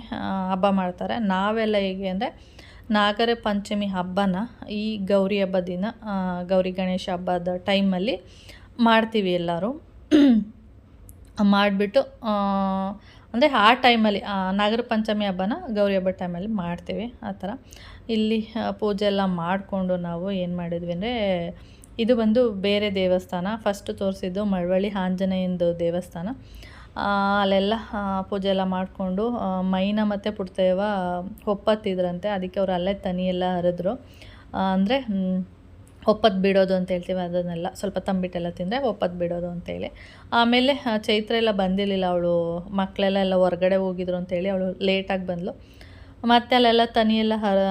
ಹಬ್ಬ ಮಾಡ್ತಾರೆ. ನಾವೆಲ್ಲ ಹೇಗೆ ಅಂದರೆ ನಾಗರ ಪಂಚಮಿ ಹಬ್ಬನ ಈ ಗೌರಿ ಹಬ್ಬ ದಿನ ಗೌರಿ ಗಣೇಶ ಹಬ್ಬದ ಟೈಮಲ್ಲಿ ಮಾಡ್ತೀವಿ ಎಲ್ಲರೂ. ಮಾಡಿಬಿಟ್ಟು ಅಂದರೆ ಆ ಟೈಮಲ್ಲಿ ನಾಗರ ಪಂಚಮಿ ಹಬ್ಬನ ಗೌರಿ ಹಬ್ಬ ಟೈಮಲ್ಲಿ ಮಾಡ್ತೀವಿ ಆ ಥರ. ಇಲ್ಲಿ ಪೂಜೆ ಎಲ್ಲ ಮಾಡಿಕೊಂಡು ನಾವು ಏನು ಮಾಡಿದ್ವಿ ಅಂದರೆ, ಇದು ಬಂದು ಬೇರೆ ದೇವಸ್ಥಾನ ಫಸ್ಟ್ ತೋರಿಸಿದ್ದು ಮಳವಳ್ಳಿ ಆಂಜನೇಯಂದು ದೇವಸ್ಥಾನ. ಅಲ್ಲೆಲ್ಲ ಪೂಜೆ ಎಲ್ಲ ಮಾಡಿಕೊಂಡು ಮೈನ ಮತ್ತು ಪುಡ್ತೇವ ಒಪ್ಪತ್ತಿದ್ರಂತೆ. ಅದಕ್ಕೆ ಅವ್ರು ಅಲ್ಲೇ ತನಿಯೆಲ್ಲ ಹರಿದ್ರು. ಅಂದರೆ ಒಪ್ಪತ್ತು ಬಿಡೋದು ಅಂತ ಹೇಳ್ತೀವಿ. ಅದನ್ನೆಲ್ಲ ಸ್ವಲ್ಪ ತಂಬಿಟ್ಟೆಲ್ಲ ತಿಂದರೆ ಒಪ್ಪತ್ತು ಬಿಡೋದು ಅಂತೇಳಿ ಆಮೇಲೆ ಚೈತ್ರ ಎಲ್ಲ ಬಂದಿರಲಿಲ್ಲ. ಅವಳು ಮಕ್ಕಳೆಲ್ಲ ಎಲ್ಲ ಹೊರಗಡೆ ಹೋಗಿದ್ರು ಅಂತೇಳಿ ಅವಳು ಲೇಟಾಗಿ ಬಂದಳು ಮತ್ತೆ ಅಲ್ಲೆಲ್ಲ ತನಿಯೆಲ್ಲ ಹರ,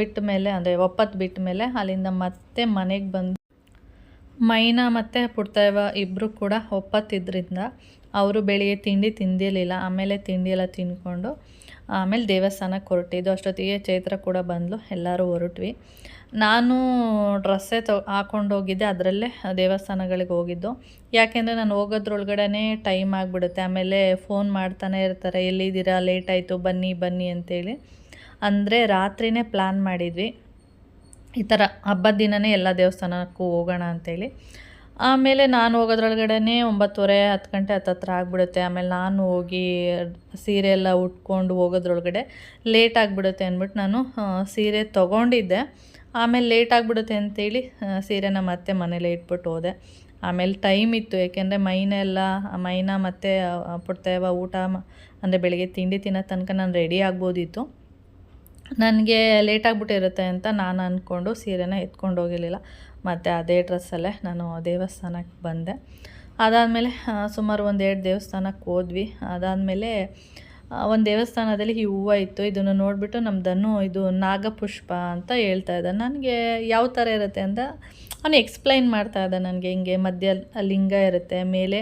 ಬಿಟ್ಟ ಮೇಲೆ, ಅಂದರೆ ಒಪ್ಪತ್ತು ಬಿಟ್ಟ ಮೇಲೆ ಅಲ್ಲಿಂದ ಮತ್ತೆ ಮನೆಗೆ ಬಂದು ಮೈನಾ ಮತ್ತು ಪುಡ್ತಾಯವ ಇಬ್ಬರು ಕೂಡ ಒಪ್ಪತ್ತಿದ್ರಿಂದ ಅವರು ಬೆಳಿಗ್ಗೆ ತಿಂಡಿ ತಿಂದಿರಲಿಲ್ಲ, ಆಮೇಲೆ ತಿಂಡಿ ಎಲ್ಲ ತಿಂದ್ಕೊಂಡು ಆಮೇಲೆ ದೇವಸ್ಥಾನಕ್ಕೆ ಹೊರಟಿದ್ದು ಅಷ್ಟೊತ್ತಿಗೆ ಚೈತ್ರ ಕೂಡ ಬಂದಳು ಎಲ್ಲರೂ ಹೊರಟ್ವಿ. ನಾನು ಡ್ರೆಸ್ಸೇ ತೊ, ಹಾಕೊಂಡು ಹೋಗಿದ್ದೆ, ಅದರಲ್ಲೇ ದೇವಸ್ಥಾನಗಳಿಗೆ ಹೋಗಿದ್ದು. ಯಾಕೆಂದರೆ ನಾನು ಹೋಗೋದ್ರೊಳಗಡೆ ಟೈಮ್ ಆಗಿಬಿಡುತ್ತೆ, ಆಮೇಲೆ ಫೋನ್ ಮಾಡ್ತಾನೆ ಇರ್ತಾರೆ, ಎಲ್ಲಿದ್ದೀರಾ, ಲೇಟ್ ಆಯಿತು, ಬನ್ನಿ ಬನ್ನಿ ಅಂತೇಳಿ. ಅಂದರೆ ರಾತ್ರಿನೇ ಪ್ಲ್ಯಾನ್ ಮಾಡಿದ್ವಿ, ಈ ಥರ ಹಬ್ಬದ ದಿನವೇ ಎಲ್ಲ ದೇವಸ್ಥಾನಕ್ಕೂ ಹೋಗೋಣ ಅಂತೇಳಿ. ಆಮೇಲೆ ನಾನು ಹೋಗೋದ್ರೊಳಗಡೆ ಒಂಬತ್ತುವರೆ, ಹತ್ತು ಗಂಟೆ ಹತ್ತತ್ರ ಆಗಿಬಿಡುತ್ತೆ. ಆಮೇಲೆ ನಾನು ಹೋಗಿ ಸೀರೆ ಎಲ್ಲ ಉಟ್ಕೊಂಡು ಹೋಗೋದ್ರೊಳಗಡೆ ಲೇಟ್ ಆಗಿಬಿಡುತ್ತೆ ಅಂದ್ಬಿಟ್ಟು ನಾನು ಸೀರೆ ತೊಗೊಂಡಿದ್ದೆ. ಆಮೇಲೆ ಲೇಟ್ ಆಗಿಬಿಡುತ್ತೆ ಅಂತೇಳಿ ಸೀರೆನ ಮತ್ತೆ ಮನೇಲೆ ಇಟ್ಬಿಟ್ಟು ಹೋದೆ. ಆಮೇಲೆ ಟೈಮ್ ಇತ್ತು, ಏಕೆಂದರೆ ಮೈನ ಎಲ್ಲ, ಮೈನ ಮತ್ತು ಪುಡ್ತೇವ, ಊಟ ಅಂದರೆ ಬೆಳಗ್ಗೆ ತಿಂಡಿ ತಿನ್ನೋ ತನಕ ನಾನು ರೆಡಿ ಆಗ್ಬೋದಿತ್ತು. ನನಗೆ ಲೇಟ್ ಆಗಿಬಿಟ್ಟಿರುತ್ತೆ ಅಂತ ನಾನು ಅಂದ್ಕೊಂಡು ಸೀರೆನ ಎತ್ಕೊಂಡು ಹೋಗಿರಲಿಲ್ಲ. ಮತ್ತು ಅದೇ ಡ್ರೆಸ್ಸಲ್ಲೇ ನಾನು ದೇವಸ್ಥಾನಕ್ಕೆ ಬಂದೆ. ಅದಾದಮೇಲೆ ಸುಮಾರು ಒಂದು ಎರಡು ದೇವಸ್ಥಾನಕ್ಕೆ ಹೋದ್ವಿ. ಅದಾದಮೇಲೆ ಒಂದು ದೇವಸ್ಥಾನದಲ್ಲಿ ಈ ಹೂವು ಇತ್ತು. ಇದನ್ನು ನೋಡಿಬಿಟ್ಟು ನಮ್ಮದನ್ನು ಇದು ನಾಗಪುಷ್ಪ ಅಂತ ಹೇಳ್ತಾ ಇದ್ದ ನನಗೆ ಯಾವ ಥರ ಇರುತ್ತೆ ಅಂತ ಅವನು ಎಕ್ಸ್ಪ್ಲೈನ್ ಮಾಡ್ತಾ ಇದ್ದ ನನಗೆ. ಹಿಂಗೆ ಮಧ್ಯ ಲಿಂಗ ಇರುತ್ತೆ, ಮೇಲೆ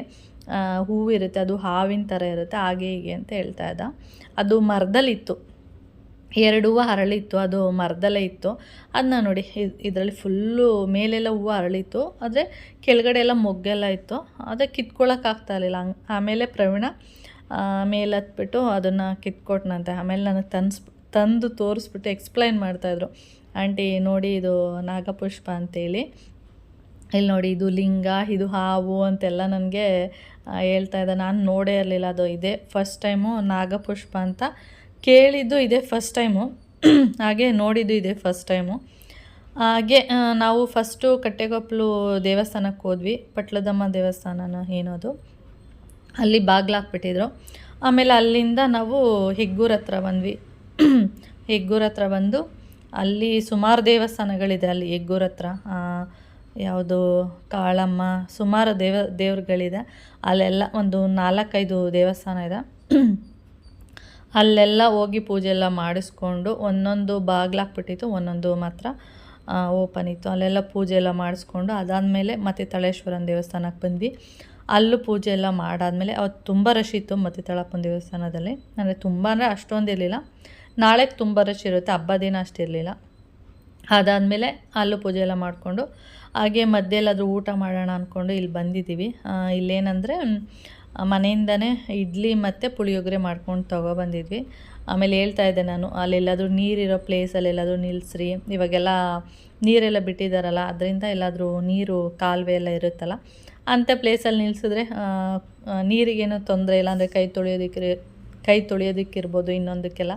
ಹೂವು ಇರುತ್ತೆ, ಅದು ಹಾವಿನ ಥರ ಇರುತ್ತೆ, ಹಾಗೆ ಹೀಗೆ ಅಂತ ಹೇಳ್ತಾ ಇದ್ದ. ಅದು ಮರದಲ್ಲಿತ್ತು. ಎರಡು ಹೂವು ಅರಳಿತ್ತು, ಅದು ಮರದಲ್ಲೇ ಇತ್ತು. ಅದನ್ನ ನೋಡಿ ಇದರಲ್ಲಿ ಫುಲ್ಲು ಮೇಲೆಲ್ಲ ಹೂವು ಅರಳಿತ್ತು. ಆದರೆ ಕೆಳಗಡೆ ಎಲ್ಲ ಮೊಗ್ಗೆಲ್ಲ ಇತ್ತು. ಅದೇ ಕಿತ್ಕೊಳ್ಳೋಕ್ಕಾಗ್ತಾ ಇರಲಿಲ್ಲ. ಆಮೇಲೆ ಪ್ರವೀಣ ಮೇಲೆ ಹತ್ಬಿಟ್ಟು ಅದನ್ನು ಕಿತ್ಕೊಟ್ನಂತೆ. ಆಮೇಲೆ ನನಗೆ ತನ್ಸ್ ತಂದು ತೋರಿಸ್ಬಿಟ್ಟು ಎಕ್ಸ್ಪ್ಲೈನ್ ಮಾಡ್ತಾಯಿದ್ರು ಆಂಟಿ, ನೋಡಿ ಇದು ನಾಗಪುಷ್ಪ ಅಂತೇಳಿ. ಇಲ್ಲಿ ನೋಡಿ, ಇದು ಲಿಂಗ, ಇದು ಹಾವು ಅಂತೆಲ್ಲ ನನಗೆ ಹೇಳ್ತಾ ಇದ್ದ ನಾನು ನೋಡೇ ಇರಲಿಲ್ಲ. ಅದು ಇದೇ ಫಸ್ಟ್ ಟೈಮು ನಾಗಪುಷ್ಪ ಅಂತ. ಕೇಳಿದ್ದು ಇದೇ ಫಸ್ಟ್ ಟೈಮು ಹಾಗೆ ನೋಡಿದ್ದು ಇದೇ ಫಸ್ಟ್ ಟೈಮು ಹಾಗೆ ನಾವು ಫಸ್ಟು ಕಟ್ಟೆಗೊಪ್ಪಲು ದೇವಸ್ಥಾನಕ್ಕೆ ಹೋದ್ವಿ. ಪಟ್ಲದಮ್ಮ ದೇವಸ್ಥಾನನ ಏನೋದು? ಅಲ್ಲಿ ಬಾಗ್ಲಾಕ್ಬಿಟ್ಟಿದ್ರು ಆಮೇಲೆ ಅಲ್ಲಿಂದ ನಾವು ಹೆಗ್ಗೂರ ಹತ್ರ ಬಂದ್ವಿ. ಹೆಗ್ಗೂರ ಹತ್ರ ಬಂದು ಅಲ್ಲಿ ಸುಮಾರು ದೇವಸ್ಥಾನಗಳಿದೆ ಅಲ್ಲಿ ಹೆಗ್ಗೂರ ಹತ್ರ. ಯಾವುದು ಕಾಳಮ್ಮ, ಸುಮಾರು ದೇವ, ದೇವ್ರುಗಳಿದೆ. ಅಲ್ಲೆಲ್ಲ ಒಂದು ನಾಲ್ಕೈದು ದೇವಸ್ಥಾನ ಇದೆ. ಅಲ್ಲೆಲ್ಲ ಹೋಗಿ ಪೂಜೆ ಎಲ್ಲ ಮಾಡಿಸ್ಕೊಂಡು ಒಂದೊಂದು ಬಾಗ್ಲಾಕ್ಬಿಟ್ಟಿತ್ತು ಒಂದೊಂದು ಮಾತ್ರ ಓಪನ್ ಇತ್ತು. ಅಲ್ಲೆಲ್ಲ ಪೂಜೆ ಎಲ್ಲ ಮಾಡಿಸ್ಕೊಂಡು ಅದಾದಮೇಲೆ ಮತ್ತೆ ತಳೇಶ್ವರನ ದೇವಸ್ಥಾನಕ್ಕೆ ಬಂದ್ವಿ. ಅಲ್ಲೂ ಪೂಜೆ ಎಲ್ಲ ಮಾಡಾದಮೇಲೆ ಅವತ್ತು ತುಂಬ ರಶ್ ಇತ್ತು ಮತ್ತೆ ತಳಪ್ಪನ ದೇವಸ್ಥಾನದಲ್ಲಿ. ಅಂದರೆ ತುಂಬ ಅಂದರೆ ಅಷ್ಟೊಂದು ಇರಲಿಲ್ಲ. ನಾಳೆ ತುಂಬ ರಶ್ ಇರುತ್ತೆ, ಹಬ್ಬ ದಿನ ಅಷ್ಟಿರಲಿಲ್ಲ ಅದಾದಮೇಲೆ ಅಲ್ಲೂ ಪೂಜೆ ಎಲ್ಲ ಮಾಡಿಕೊಂಡು ಹಾಗೆ ಮಧ್ಯೆಲ್ಲಾದರೂ ಊಟ ಮಾಡೋಣ ಅಂದ್ಕೊಂಡು ಇಲ್ಲಿ ಬಂದಿದ್ದೀವಿ. ಇಲ್ಲೇನಂದರೆ ಮನೆಯಿಂದನೇ ಇಡ್ಲಿ ಮತ್ತು ಪುಳಿಯೋಗರೆ ಮಾಡ್ಕೊಂಡು ತೊಗೊಬಂದಿದ್ವಿ ಆಮೇಲೆ ಹೇಳ್ತಾ ಇದ್ದೆ ನಾನು, ಅಲ್ಲೆಲ್ಲಾದರೂ ನೀರಿರೋ ಪ್ಲೇಸಲ್ಲೆಲ್ಲಾದರೂ ನಿಲ್ಲಿಸ್ರಿ ಇವಾಗೆಲ್ಲ ನೀರೆಲ್ಲ ಬಿಟ್ಟಿದ್ದಾರಲ್ಲ ಅದರಿಂದ ಎಲ್ಲಾದರೂ ನೀರು, ಕಾಲುವೆ ಎಲ್ಲ ಇರುತ್ತಲ್ಲ ಅಂಥ ಪ್ಲೇಸಲ್ಲಿ ನಿಲ್ಲಿಸಿದ್ರೆ ನೀರಿಗೇನು ತೊಂದರೆ ಇಲ್ಲ, ಅಂದರೆ ಕೈ ತೊಳೆಯೋದಕ್ಕೆ ಕೈ ತೊಳೆಯೋದಕ್ಕಿರ್ಬೋದು ಇನ್ನೊಂದಕ್ಕೆಲ್ಲ.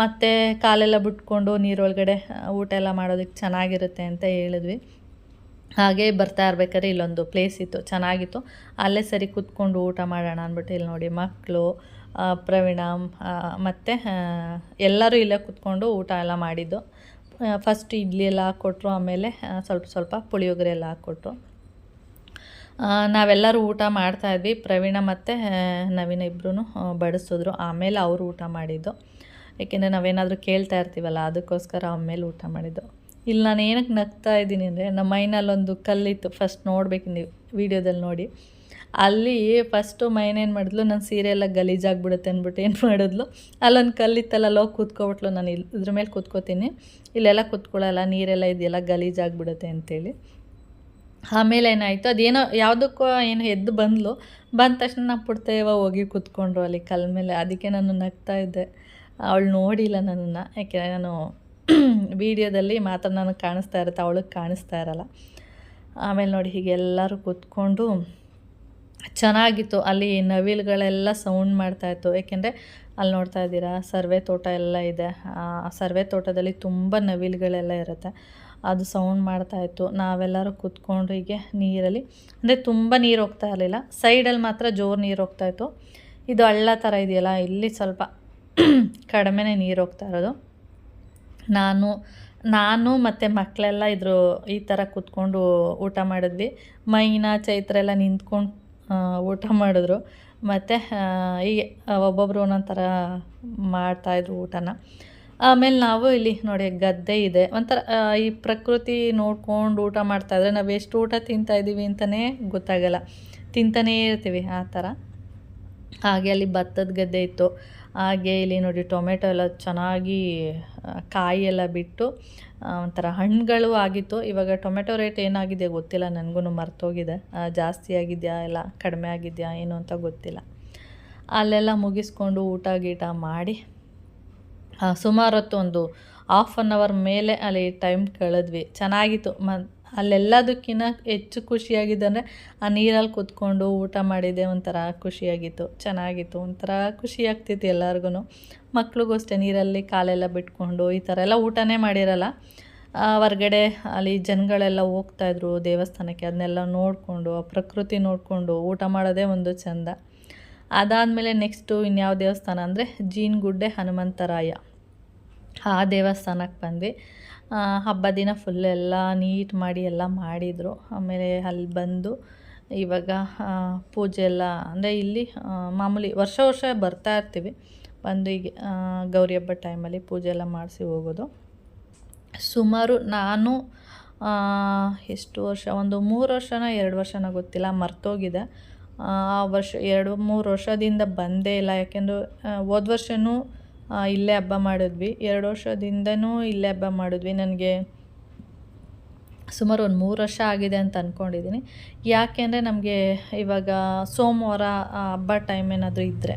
ಮತ್ತು ಮತ್ತೆ ಕಾಲೆಲ್ಲ ಬಿಟ್ಕೊಂಡು ನೀರೊಳಗಡೆ ಊಟ ಎಲ್ಲ ಮಾಡೋದಕ್ಕೆ ಚೆನ್ನಾಗಿರುತ್ತೆ ಅಂತ ಹೇಳಿದ್ವಿ. ಹಾಗೆ ಬರ್ತಾ ಇರ್ಬೇಕಾದ್ರೆ ಇಲ್ಲೊಂದು ಪ್ಲೇಸ್ ಇತ್ತು, ಚೆನ್ನಾಗಿತ್ತು. ಅಲ್ಲೇ ಸರಿ ಕೂತ್ಕೊಂಡು ಊಟ ಮಾಡೋಣ ಅಂದ್ಬಿಟ್ಟು ಇಲ್ಲಿ ನೋಡಿ ಮಕ್ಕಳು ಪ್ರವೀಣ ಮತ್ತು ಎಲ್ಲರೂ ಇಲ್ಲೇ ಕೂತ್ಕೊಂಡು ಊಟ ಎಲ್ಲ ಮಾಡಿದ್ದು. ಫಸ್ಟ್ ಇಡ್ಲಿ ಎಲ್ಲ ಹಾಕ್ಕೊಟ್ರು, ಆಮೇಲೆ ಸ್ವಲ್ಪ ಸ್ವಲ್ಪ ಪುಳಿಯೋಗರೆ ಎಲ್ಲ ಹಾಕ್ಕೊಟ್ರು. ನಾವೆಲ್ಲರೂ ಊಟ ಮಾಡ್ತಾಯಿದ್ವಿ ಪ್ರವೀಣ ಮತ್ತು ನವೀನ ಇಬ್ಬರೂ ಬಡಿಸಿದ್ರು. ಆಮೇಲೆ ಅವರು ಊಟ ಮಾಡಿದ್ದು. ಏಕೆಂದರೆ ನಾವೇನಾದರೂ ಕೇಳ್ತಾ ಇರ್ತೀವಲ್ಲ, ಅದಕ್ಕೋಸ್ಕರ ಆಮೇಲೆ ಊಟ ಮಾಡಿದ್ದು. ಇಲ್ಲಿ ನಾನು ಏನಕ್ಕೆ ನಗ್ತಾ ಇದ್ದೀನಿ ಅಂದರೆ ನಮ್ಮ ಮೈನಲ್ಲೊಂದು ಕಲ್ಲಿತ್ತು ಫಸ್ಟ್ ನೋಡ್ಬೇಕು ನೀವು ವೀಡಿಯೋದಲ್ಲಿ ನೋಡಿ. ಅಲ್ಲಿ ಫಸ್ಟು ಮೈನೇನು ಮಾಡಿದ್ಲು ನನ್ನ ಸೀರೆ ಎಲ್ಲ ಗಲೀಜಾಗ್ಬಿಡುತ್ತೆ ಅಂದ್ಬಿಟ್ಟು ಏನು ಮಾಡಿದ್ಲು, ಅಲ್ಲೊಂದು ಕಲ್ಲಿತ್ತಲ್ಲ ಅಲ್ಲಿ ಹೋಗಿ ಕೂತ್ಕೊಬಿಟ್ಲು ನಾನು ಇಲ್ಲಿ ಇದ್ರ ಮೇಲೆ ಕೂತ್ಕೋತೀನಿ. ಇಲ್ಲೆಲ್ಲ ಕೂತ್ಕೊಳ್ಳಲ್ಲ, ನೀರೆಲ್ಲ ಇದೆಯಲ್ಲ, ಗಲೀಜಾಗ್ಬಿಡುತ್ತೆ ಅಂತೇಳಿ. ಆಮೇಲೆ ಏನಾಯಿತು, ಅದೇನೋ ಯಾವುದಕ್ಕೋ ಏನು ಎದ್ದು ಬಂದ್ಲು. ಬಂದ ತಕ್ಷಣ ನಾವು ಪುಡ್ತೇವ ಹೋಗಿ ಕೂತ್ಕೊಂಡ್ರು ಅಲ್ಲಿ ಕಲ್ ಮೇಲೆ. ಅದಕ್ಕೆ ನಾನು ನಗ್ತಾ ಇದ್ದೆ. ಅವಳು ನೋಡಿಲ್ಲ ನನ್ನನ್ನು ಯಾಕೆಂದರೆ ನಾನು ವೀಡಿಯೋದಲ್ಲಿ ಮಾತ್ರ ನನಗೆ ಕಾಣಿಸ್ತಾ ಇರುತ್ತೆ, ಅವಳಿಗೆ ಕಾಣಿಸ್ತಾ ಇರಲ್ಲ. ಆಮೇಲೆ ನೋಡಿ, ಹೀಗೆ ಎಲ್ಲರೂ ಕೂತ್ಕೊಂಡು ಚೆನ್ನಾಗಿತ್ತು. ಅಲ್ಲಿ ನವಿಲುಗಳೆಲ್ಲ ಸೌಂಡ್ ಮಾಡ್ತಾಯಿತ್ತು ಏಕೆಂದರೆ ಅಲ್ಲಿ ನೋಡ್ತಾ ಇದ್ದೀರಾ, ಸರ್ವೆ ತೋಟ ಎಲ್ಲ ಇದೆ. ಆ, ಸರ್ವೆ ತೋಟದಲ್ಲಿ ತುಂಬ ನವಿಲುಗಳೆಲ್ಲ ಇರುತ್ತೆ. ಅದು ಸೌಂಡ್ ಮಾಡ್ತಾಯಿತ್ತು ನಾವೆಲ್ಲರೂ ಕೂತ್ಕೊಂಡು ಹೀಗೆ ನೀರಲ್ಲಿ, ಅಂದರೆ ತುಂಬ ನೀರು ಹೋಗ್ತಾ ಇರಲಿಲ್ಲ. ಸೈಡಲ್ಲಿ ಮಾತ್ರ ಜೋರು ನೀರು ಹೋಗ್ತಾಯಿತ್ತು ಇದು ಹಳ್ಳ ಥರ ಇದೆಯಲ್ಲ, ಇಲ್ಲಿ ಸ್ವಲ್ಪ ಕಡಿಮೆನೇ ನೀರು ಹೋಗ್ತಾ ಇರೋದು. ನಾನು ನಾನು ಮತ್ತು ಮಕ್ಕಳೆಲ್ಲ ಇದ್ರು ಈ ಥರ ಕೂತ್ಕೊಂಡು ಊಟ ಮಾಡಿದ್ವಿ. ಮೈನಾ, ಚೈತ್ರ ಎಲ್ಲ ನಿಂತ್ಕೊಂಡು ಊಟ ಮಾಡಿದ್ರು. ಮತ್ತು ಹೀಗೆ ಒಬ್ಬೊಬ್ಬರು ಒಂದೊಂದು ಥರ ಮಾಡ್ತಾಯಿದ್ರು ಊಟನ. ಆಮೇಲೆ ನಾವು ಇಲ್ಲಿ ನೋಡಿ ಗದ್ದೆ ಇದೆ. ಒಂಥರ ಈ ಪ್ರಕೃತಿ ನೋಡ್ಕೊಂಡು ಊಟ ಮಾಡ್ತಾಯಿದ್ರೆ ನಾವು ಎಷ್ಟು ಊಟ ತಿಂತಾಯಿದ್ದೀವಿ ಅಂತಲೇ ಗೊತ್ತಾಗಲ್ಲ. ತಿಂತಾನೇ ಇರ್ತೀವಿ ಆ ಥರ ಹಾಗೆ ಅಲ್ಲಿ ಭತ್ತದ ಗದ್ದೆ ಇತ್ತು. ಹಾಗೆ ಇಲ್ಲಿ ನೋಡಿ ಟೊಮೆಟೊ ಎಲ್ಲ ಚೆನ್ನಾಗಿ ಕಾಯಿಯೆಲ್ಲ ಬಿಟ್ಟು ಒಂಥರ ಹಣ್ಣುಗಳು ಆಗಿತ್ತು. ಇವಾಗ ಟೊಮೆಟೊ ರೇಟ್ ಏನಾಗಿದೆ ಗೊತ್ತಿಲ್ಲ, ನನಗೂ ಮರ್ತೋಗಿದೆ. ಜಾಸ್ತಿ ಆಗಿದೆಯಾ ಇಲ್ಲ, ಕಡಿಮೆ ಆಗಿದೆಯಾ ಏನು ಅಂತ ಗೊತ್ತಿಲ್ಲ. ಅಲ್ಲೆಲ್ಲ ಮುಗಿಸ್ಕೊಂಡು ಊಟ ಗೀಟ ಮಾಡಿ ಸುಮಾರು ಹೊತ್ತು ಒಂದು ಹಾಫ್ ಆನ್ ಅವರ್ ಮೇಲೆ ಅಲ್ಲಿ ಟೈಮ್ ಕಳೆದ್ವಿ. ಚೆನ್ನಾಗಿತ್ತು. ಮ ಅಲ್ಲೆಲ್ಲದಕ್ಕಿಂತ ಹೆಚ್ಚು ಖುಷಿಯಾಗಿದ್ದಂದರೆ ಆ ನೀರಲ್ಲಿ ಕೂತ್ಕೊಂಡು ಊಟ ಮಾಡಿದ್ದೆ ಒಂಥರ ಖುಷಿಯಾಗಿತ್ತು, ಚೆನ್ನಾಗಿತ್ತು, ಒಂಥರ ಖುಷಿ ಆಗ್ತಿತ್ತು ಎಲ್ಲರಿಗೂ ಮಕ್ಳಿಗೂ ಅಷ್ಟೇ ನೀರಲ್ಲಿ ಕಾಲೆಲ್ಲ ಬಿಟ್ಕೊಂಡು ಈ ಥರ ಎಲ್ಲ ಊಟನೇ ಮಾಡಿರಲ್ಲ. ಹೊರ್ಗಡೆ ಅಲ್ಲಿ ಜನಗಳೆಲ್ಲ ಹೋಗ್ತಾಯಿದ್ರು ದೇವಸ್ಥಾನಕ್ಕೆ, ಅದನ್ನೆಲ್ಲ ನೋಡಿಕೊಂಡು, ಆ ಪ್ರಕೃತಿ ನೋಡಿಕೊಂಡು ಊಟ ಮಾಡೋದೇ ಒಂದು ಚೆಂದ. ಅದಾದಮೇಲೆ ನೆಕ್ಸ್ಟು ಇನ್ಯಾವ ದೇವಸ್ಥಾನ ಅಂದರೆ ಜೀನ್ಗುಡ್ಡೆ ಹನುಮಂತರಾಯ. ಆ ದೇವಸ್ಥಾನಕ್ಕೆ ಬಂದ್ವಿ. ಹಬ್ಬ ದಿನ ಫುಲ್ ಎಲ್ಲ ನೀಟ್ ಮಾಡಿ ಎಲ್ಲ ಮಾಡಿದರು. ಆಮೇಲೆ ಅಲ್ಲಿ ಬಂದು ಇವಾಗ ಪೂಜೆ ಎಲ್ಲ, ಅಂದರೆ ಇಲ್ಲಿ ಮಾಮೂಲಿ ವರ್ಷ ವರ್ಷ ಬರ್ತಾ ಇರ್ತೀವಿ. ಬಂದು ಈಗ ಗೌರಿ ಹಬ್ಬ ಟೈಮಲ್ಲಿ ಪೂಜೆ ಎಲ್ಲ ಮಾಡಿಸಿ ಹೋಗೋದು. ಸುಮಾರು ನಾನು ಎಷ್ಟು ವರ್ಷ, ಒಂದು ಮೂರು ವರ್ಷನ ಎರಡು ವರ್ಷನ ಗೊತ್ತಿಲ್ಲ, ಮರ್ತೋಗಿದೆ. ಆ ವರ್ಷ, ಎರಡು ಮೂರು ವರ್ಷದಿಂದ ಬಂದೇ ಇಲ್ಲ. ಯಾಕೆಂದರೆ ಹೋದ ವರ್ಷವೂ ಇಲ್ಲೇ ಹಬ್ಬ ಮಾಡಿದ್ವಿ. ಎರಡು ವರ್ಷದಿಂದನೂ ಇಲ್ಲೇ ಹಬ್ಬ ಮಾಡಿದ್ವಿ. ನನಗೆ ಸುಮಾರು ಒಂದು ಮೂರು ವರ್ಷ ಆಗಿದೆ ಅಂತ ಅಂದ್ಕೊಂಡಿದ್ದೀನಿ ಯಾಕೆಂದರೆ ನಮಗೆ ಇವಾಗ ಸೋಮವಾರ ಹಬ್ಬ ಟೈಮ್ ಏನಾದರೂ ಇದ್ದರೆ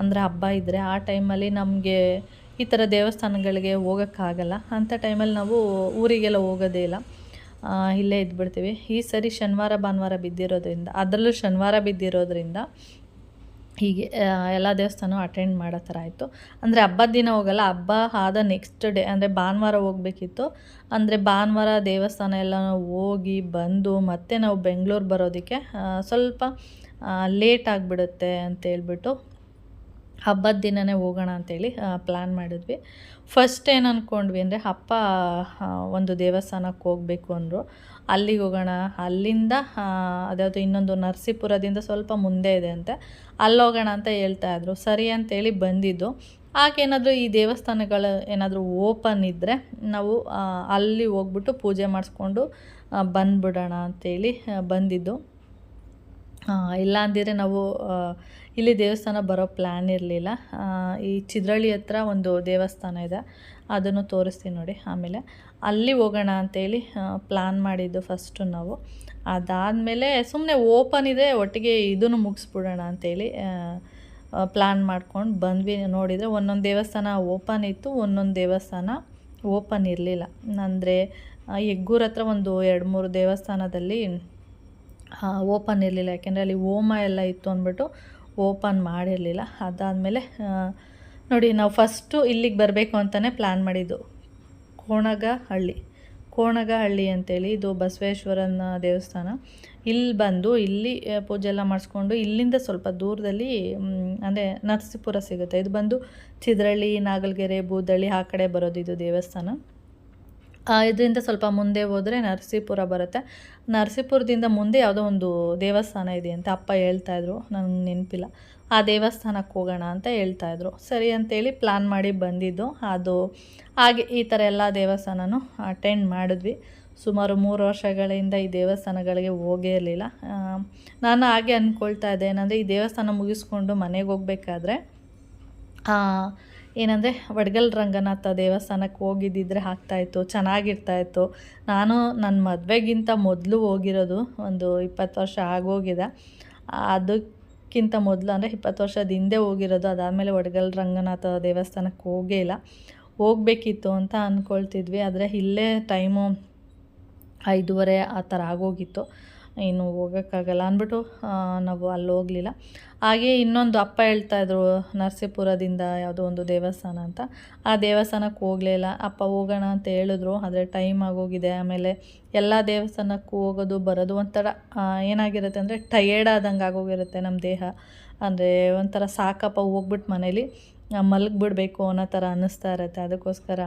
ಅಂದರೆ ಹಬ್ಬ ಇದ್ದರೆ ಆ ಟೈಮಲ್ಲಿ ನಮಗೆ ಈ ಥರ ದೇವಸ್ಥಾನಗಳಿಗೆ ಹೋಗೋಕ್ಕಾಗಲ್ಲ. ಅಂಥ ಟೈಮಲ್ಲಿ ನಾವು ಊರಿಗೆಲ್ಲ ಹೋಗೋದೇ ಇಲ್ಲ. ಇಲ್ಲೇ ಇದ್ಬಿಡ್ತೀವಿ. ಈ ಸರಿ ಶನಿವಾರ, ಭಾನುವಾರ ಬಿದ್ದಿರೋದ್ರಿಂದ, ಅದರಲ್ಲೂ ಶನಿವಾರ ಬಿದ್ದಿರೋದ್ರಿಂದ ಹೀಗೆ ಎಲ್ಲ ದೇವಸ್ಥಾನ ಅಟೆಂಡ್ ಮಾಡೋ ಥರ ಆಯಿತು. ಅಂದರೆ ಹಬ್ಬದ ದಿನ ಹೋಗಲ್ಲ, ಹಬ್ಬ ಆದ ನೆಕ್ಸ್ಟ್ ಡೇ ಅಂದರೆ ಭಾನುವಾರ ಹೋಗಬೇಕಿತ್ತು. ಅಂದರೆ ಭಾನುವಾರ ದೇವಸ್ಥಾನ ಎಲ್ಲ ಹೋಗಿ ಬಂದು ಮತ್ತೆ ನಾವು ಬೆಂಗಳೂರು ಬರೋದಕ್ಕೆ ಸ್ವಲ್ಪ ಲೇಟ್ ಆಗಿಬಿಡುತ್ತೆ ಅಂತ ಹೇಳ್ಬಿಟ್ಟು ಹಬ್ಬದ ದಿನವೇ ಹೋಗೋಣ ಅಂತೇಳಿ ಪ್ಲ್ಯಾನ್ ಮಾಡಿದ್ವಿ. ಫಸ್ಟ್ ಏನು ಅಂದ್ಕೊಂಡ್ವಿ ಅಂದರೆ ಅಪ್ಪ ಒಂದು ದೇವಸ್ಥಾನಕ್ಕೆ ಹೋಗಬೇಕು ಅಂದರು. ಅಲ್ಲಿಗೆ ಹೋಗೋಣ, ಅಲ್ಲಿಂದ ಅದ್ಯಾವುದು ಇನ್ನೊಂದು ನರಸೀಪುರದಿಂದ ಸ್ವಲ್ಪ ಮುಂದೆ ಇದೆ ಅಂತೆ, ಅಲ್ಲಿ ಹೋಗೋಣ ಅಂತ ಹೇಳ್ತಾ ಇದ್ರು. ಸರಿ ಅಂತೇಳಿ ಬಂದಿದ್ದು. ಆಕೇನಾದರೂ ಈ ದೇವಸ್ಥಾನಗಳು ಏನಾದರೂ ಓಪನ್ ಇದ್ದರೆ ನಾವು ಅಲ್ಲಿ ಹೋಗ್ಬಿಟ್ಟು ಪೂಜೆ ಮಾಡಿಸ್ಕೊಂಡು ಬಂದ್ಬಿಡೋಣ ಅಂತೇಳಿ ಬಂದಿದ್ದು. ಇಲ್ಲ ಅಂದಿದ್ರೆ ನಾವು ಇಲ್ಲಿ ದೇವಸ್ಥಾನ ಬರೋ ಪ್ಲ್ಯಾನ್ ಇರಲಿಲ್ಲ. ಈ ಚಿದ್ರಳ್ಳಿ ಹತ್ರ ಒಂದು ದೇವಸ್ಥಾನ ಇದೆ. ಅದನ್ನು ತೋರಿಸ್ತೀನಿ ನೋಡಿ ಆಮೇಲೆ. ಅಲ್ಲಿ ಹೋಗೋಣ ಅಂತೇಳಿ ಪ್ಲ್ಯಾನ್ ಮಾಡಿದ್ದು ಫಸ್ಟು ನಾವು. ಅದಾದಮೇಲೆ ಸುಮ್ಮನೆ ಓಪನ್ ಇದೆ, ಒಟ್ಟಿಗೆ ಇದನ್ನು ಮುಗಿಸ್ಬಿಡೋಣ ಅಂತೇಳಿ ಪ್ಲ್ಯಾನ್ ಮಾಡ್ಕೊಂಡು ಬಂದ್ವಿ. ನೋಡಿದರೆ ಒಂದೊಂದು ದೇವಸ್ಥಾನ ಓಪನ್ ಇತ್ತು, ಒಂದೊಂದು ದೇವಸ್ಥಾನ ಓಪನ್ ಇರಲಿಲ್ಲ. ಅಂದರೆ ಹೆಗ್ಗೂರ ಹತ್ರ ಒಂದು ಎರಡು ಮೂರು ದೇವಸ್ಥಾನದಲ್ಲಿ ಓಪನ್ ಇರಲಿಲ್ಲ. ಯಾಕೆಂದರೆ ಅಲ್ಲಿ ಓಮ ಎಲ್ಲ ಇತ್ತು ಅಂದ್ಬಿಟ್ಟು ಓಪನ್ ಮಾಡಿರಲಿಲ್ಲ. ಅದಾದಮೇಲೆ ನೋಡಿ ನಾವು ಫಸ್ಟು ಇಲ್ಲಿಗೆ ಬರಬೇಕು ಅಂತಲೇ ಪ್ಲ್ಯಾನ್ ಮಾಡಿದ್ದು. ಕೋಣಗಹಳ್ಳಿ. ಕೋಣಗಹಳ್ಳಿ ಅಂತೇಳಿ ಇದು ಬಸವೇಶ್ವರನ ದೇವಸ್ಥಾನ. ಇಲ್ಲಿ ಬಂದು ಇಲ್ಲಿ ಪೂಜೆ ಎಲ್ಲ ಮಾಡಿಸ್ಕೊಂಡು ಇಲ್ಲಿಂದ ಸ್ವಲ್ಪ ದೂರದಲ್ಲಿ ಅಂದರೆ ನರಸೀಪುರ ಸಿಗುತ್ತೆ. ಇದು ಬಂದು ಚಿದ್ರಳ್ಳಿ, ನಾಗಲ್ಗೆರೆ, ಬೂದಳ್ಳಿ ಆ ಕಡೆ ಬರೋದು ಇದು ದೇವಸ್ಥಾನ. ಇದರಿಂದ ಸ್ವಲ್ಪ ಮುಂದೆ ಹೋದರೆ ನರಸೀಪುರ ಬರುತ್ತೆ. ನರಸೀಪುರದಿಂದ ಮುಂದೆ ಯಾವುದೋ ಒಂದು ದೇವಸ್ಥಾನ ಇದೆ ಅಂತ ಅಪ್ಪ ಹೇಳ್ತಾಯಿದ್ರು ನನಗೆ ನೆನಪಿಲ್ಲ. ಆ ದೇವಸ್ಥಾನಕ್ಕೆ ಹೋಗೋಣ ಅಂತ ಹೇಳ್ತಾ ಇದ್ರು. ಸರಿ ಅಂತೇಳಿ ಪ್ಲ್ಯಾನ್ ಮಾಡಿ ಬಂದಿದ್ದು. ಅದು ಹಾಗೆ ಈ ಥರ ಎಲ್ಲ ದೇವಸ್ಥಾನನೂ ಅಟೆಂಡ್ ಮಾಡಿದ್ವಿ. ಸುಮಾರು ಮೂರು ವರ್ಷಗಳಿಂದ ಈ ದೇವಸ್ಥಾನಗಳಿಗೆ ಹೋಗೇ ಇರಲಿಲ್ಲ. ನಾನು ಹಾಗೆ ಅಂದ್ಕೊಳ್ತಾ ಇದ್ದೆ. ಏನಂದರೆ ಈ ದೇವಸ್ಥಾನ ಮುಗಿಸ್ಕೊಂಡು ಮನೆಗೆ ಹೋಗಬೇಕಾದ್ರೆ ಏನಂದರೆ ವಡ್ಗಲ್ ರಂಗನಾಥ ದೇವಸ್ಥಾನಕ್ಕೆ ಹೋಗಿದ್ದಿದ್ರೆ ಆಗ್ತಾಯಿತ್ತು ಚೆನ್ನಾಗಿರ್ತಾಯಿತ್ತು ನಾನು ನನ್ನ ಮದುವೆಗಿಂತ ಮೊದಲು ಹೋಗಿರೋದು ಒಂದು ಇಪ್ಪತ್ತು ವರ್ಷ ಆಗೋಗಿದೆ. ಅದಕ್ಕಿಂತ ಮೊದಲು, ಅಂದರೆ ಇಪ್ಪತ್ತು ವರ್ಷದ ಹಿಂದೆ ಹೋಗಿರೋದು, ಅದಾದಮೇಲೆ ಒಡಗಲ್ ರಂಗನಾಥ ದೇವಸ್ಥಾನಕ್ಕೆ ಹೋಗೇ ಇಲ್ಲ. ಹೋಗಬೇಕಿತ್ತು ಅಂತ ಅಂದ್ಕೊಳ್ತಿದ್ವಿ ಆದರೆ ಇಲ್ಲೇ ಟೈಮು ಐದೂವರೆ ಆ ಥರ ಆಗೋಗಿತ್ತು. ಇನ್ನು ಹೋಗೋಕ್ಕಾಗಲ್ಲ ಅಂದ್ಬಿಟ್ಟು ನಾವು ಅಲ್ಲಿ ಹೋಗಲಿಲ್ಲ. ಹಾಗೆ ಇನ್ನೊಂದು ಅಪ್ಪ ಹೇಳ್ತಾಯಿದ್ರು ನರಸೀಪುರದಿಂದ ಯಾವುದೋ ಒಂದು ದೇವಸ್ಥಾನ ಅಂತ. ಆ ದೇವಸ್ಥಾನಕ್ಕೆ ಹೋಗಲಿಲ್ಲ ಅಪ್ಪ ಹೋಗೋಣ ಅಂತ ಹೇಳಿದ್ರು, ಆದರೆ ಟೈಮ್ ಆಗೋಗಿದೆ. ಆಮೇಲೆ ಎಲ್ಲ ದೇವಸ್ಥಾನಕ್ಕೂ ಹೋಗೋದು, ಬರೋದು ಒಂಥರ ಏನಾಗಿರುತ್ತೆ ಅಂದರೆ ಟಯರ್ಡ್ ಆದಂಗೆ ಆಗೋಗಿರುತ್ತೆ ನಮ್ಮ ದೇಹ. ಅಂದರೆ ಒಂಥರ ಸಾಕಪ್ಪ ಹೋಗ್ಬಿಟ್ಟು ಮನೇಲಿ ಮಲಗಿಬಿಡ್ಬೇಕು ಅನ್ನೋ ಥರ ಅನ್ನಿಸ್ತಾ ಇರುತ್ತೆ. ಅದಕ್ಕೋಸ್ಕರ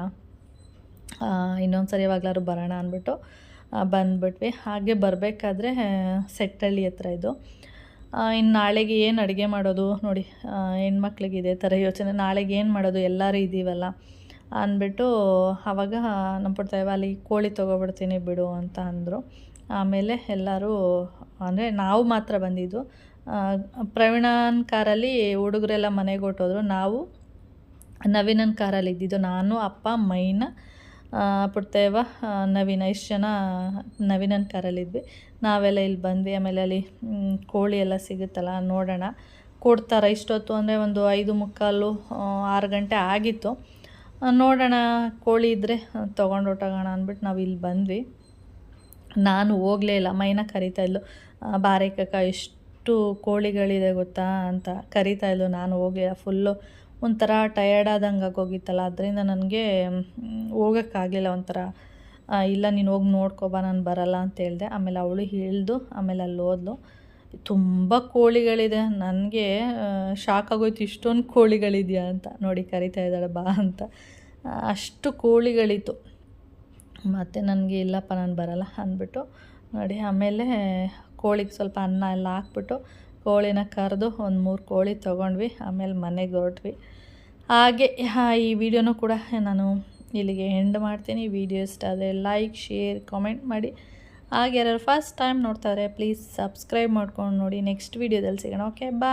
ಇನ್ನೊಂದು ಸರಿ ಯಾವಾಗಲಾದ್ರು ಬರೋಣ ಅಂದ್ಬಿಟ್ಟು ಬಂದ್ಬಿಟ್ವಿ. ಹಾಗೆ ಬರಬೇಕಾದ್ರೆ ಸೆಟ್ಟಳ್ಳಿ ಹತ್ರ ಇದು. ಇನ್ನು ನಾಳೆಗೆ ಏನು ಅಡುಗೆ ಮಾಡೋದು ನೋಡಿ. ಹೆಣ್ಮಕ್ಳಿಗೆ ಇದೇ ಥರ ಯೋಚನೆ. ನಾಳೆಗೆ ಏನು ಮಾಡೋದು? ಎಲ್ಲರೂ ಇದ್ದೀವಲ್ಲ ಅಂದ್ಬಿಟ್ಟು ಆವಾಗ ನಮ್ಮ ಪುಟ್ಟಯ್ಯ ಅಲ್ಲಿ ಕೋಳಿ ತೊಗೊಬಿಡ್ತೀನಿ ಬಿಡು ಅಂತ ಅಂದರು. ಆಮೇಲೆ ಎಲ್ಲರೂ, ಅಂದರೆ ನಾವು ಮಾತ್ರ ಬಂದಿದ್ದು. ಪ್ರವೀಣನ ಕಾರಲ್ಲಿ ಹುಡುಗರೆಲ್ಲ ಮನೆಗೆ ಹೊಟ್ಟೋದ್ರು ನಾವು ನವೀನನ ಕಾರಲ್ಲಿ ಇದ್ದಿದ್ದು. ನಾನು, ಅಪ್ಪ, ಮೈನ ಆ, ಪುಟ್ಟವ್ವ ನವೀನ ಇಷ್ಟು ಜನ ನವೀನನ ಕಾರಲ್ಲಿದ್ವಿ. ನಾವೆಲ್ಲ ಇಲ್ಲಿ ಬಂದ್ವಿ. ಆಮೇಲೆ ಅಲ್ಲಿ ಕೋಳಿ ಎಲ್ಲ ಸಿಗುತ್ತಲ್ಲ ನೋಡೋಣ. ಕೊಡ್ತಾರೆ ಇಷ್ಟೊತ್ತು ಅಂದರೆ ಒಂದು ಐದು ಮುಕ್ಕಾಲು ಆರು ಗಂಟೆ ಆಗಿತ್ತು. ನೋಡೋಣ ಕೋಳಿ ಇದ್ದರೆ ತೊಗೊಂಡು ಹೊಟ್ಟೋಗೋಣ ಅಂದ್ಬಿಟ್ಟು ನಾವು ಇಲ್ಲಿ ಬಂದ್ವಿ. ನಾನು ಹೋಗಲೇ ಇಲ್ಲ. ಮೈನ ಕರಿತಾಯಿದ್ಲು ಬಾರೇಕಕ್ಕ ಎಷ್ಟು ಕೋಳಿಗಳಿದೆ ಗೊತ್ತಾ ಅಂತ ಕರಿತಾ ಇದ್ಲು. ನಾನು ಹೋಗಲಿಲ್ಲ. ಫುಲ್ಲು ಒಂಥರ ಟಯರ್ಡ್ ಆದಂಗೆ ಆಗೋಗಿತ್ತಲ್ಲ. ಅದರಿಂದ ನನಗೆ ಹೋಗೋಕ್ಕಾಗಲಿಲ್ಲ ಒಂಥರ ಇಲ್ಲ ನೀನು ಹೋಗಿ ನೋಡ್ಕೊಬಾ ನಾನು ಬರಲ್ಲ ಅಂತ ಹೇಳಿದೆ. ಆಮೇಲೆ ಅವಳು ಹೇಳ್ದು, ಆಮೇಲೆ ಅಲ್ಲಿ ಹೋದ್ಲು. ತುಂಬ ಕೋಳಿಗಳಿದೆ. ನನಗೆ ಶಾಕ್ ಆಗೋಯ್ತು. ಇಷ್ಟೊಂದು ಕೋಳಿಗಳಿದೆಯಾ ಅಂತ. ನೋಡಿ, ಕರಿತಾ ಇದ್ದಾಳೆ, ಬಾ ಅಂತ. ಅಷ್ಟು ಕೋಳಿಗಳಿತ್ತು. ಮತ್ತು ನನಗೆ, ಇಲ್ಲಪ್ಪ, ನಾನು ಬರಲ್ಲ ಅಂದ್ಬಿಟ್ಟು, ನೋಡಿ, ಆಮೇಲೆ ಕೋಳಿಗೆ ಸ್ವಲ್ಪ ಅನ್ನ ಎಲ್ಲ ಹಾಕ್ಬಿಟ್ಟು ಕೋಳಿನ ಕರೆದು ಒಂದು ಮೂರು ಕೋಳಿ ತೊಗೊಂಡ್ವಿ, ಆಮೇಲೆ ಮನೆಗೆ ಹೊರಟ್ವಿ. ಹಾಗೆ ಈ ವಿಡಿಯೋನೂ ಕೂಡ ನಾನು ಇಲ್ಲಿಗೆ ಎಂಡ್ ಮಾಡ್ತೀನಿ. ವಿಡಿಯೋ ಇಷ್ಟ ಆದರೆ ಲೈಕ್ ಶೇರ್ ಕಾಮೆಂಟ್ ಮಾಡಿ. ಹಾಗೆ ಯಾರು ಫಸ್ಟ್ ಟೈಮ್ ನೋಡ್ತಾರೆ ಪ್ಲೀಸ್ ಸಬ್ಸ್ಕ್ರೈಬ್ ಮಾಡ್ಕೊಂಡು ನೋಡಿ ನೆಕ್ಸ್ಟ್ ವೀಡಿಯೋದಲ್ಲಿ ಸಿಗೋಣ. Okay bye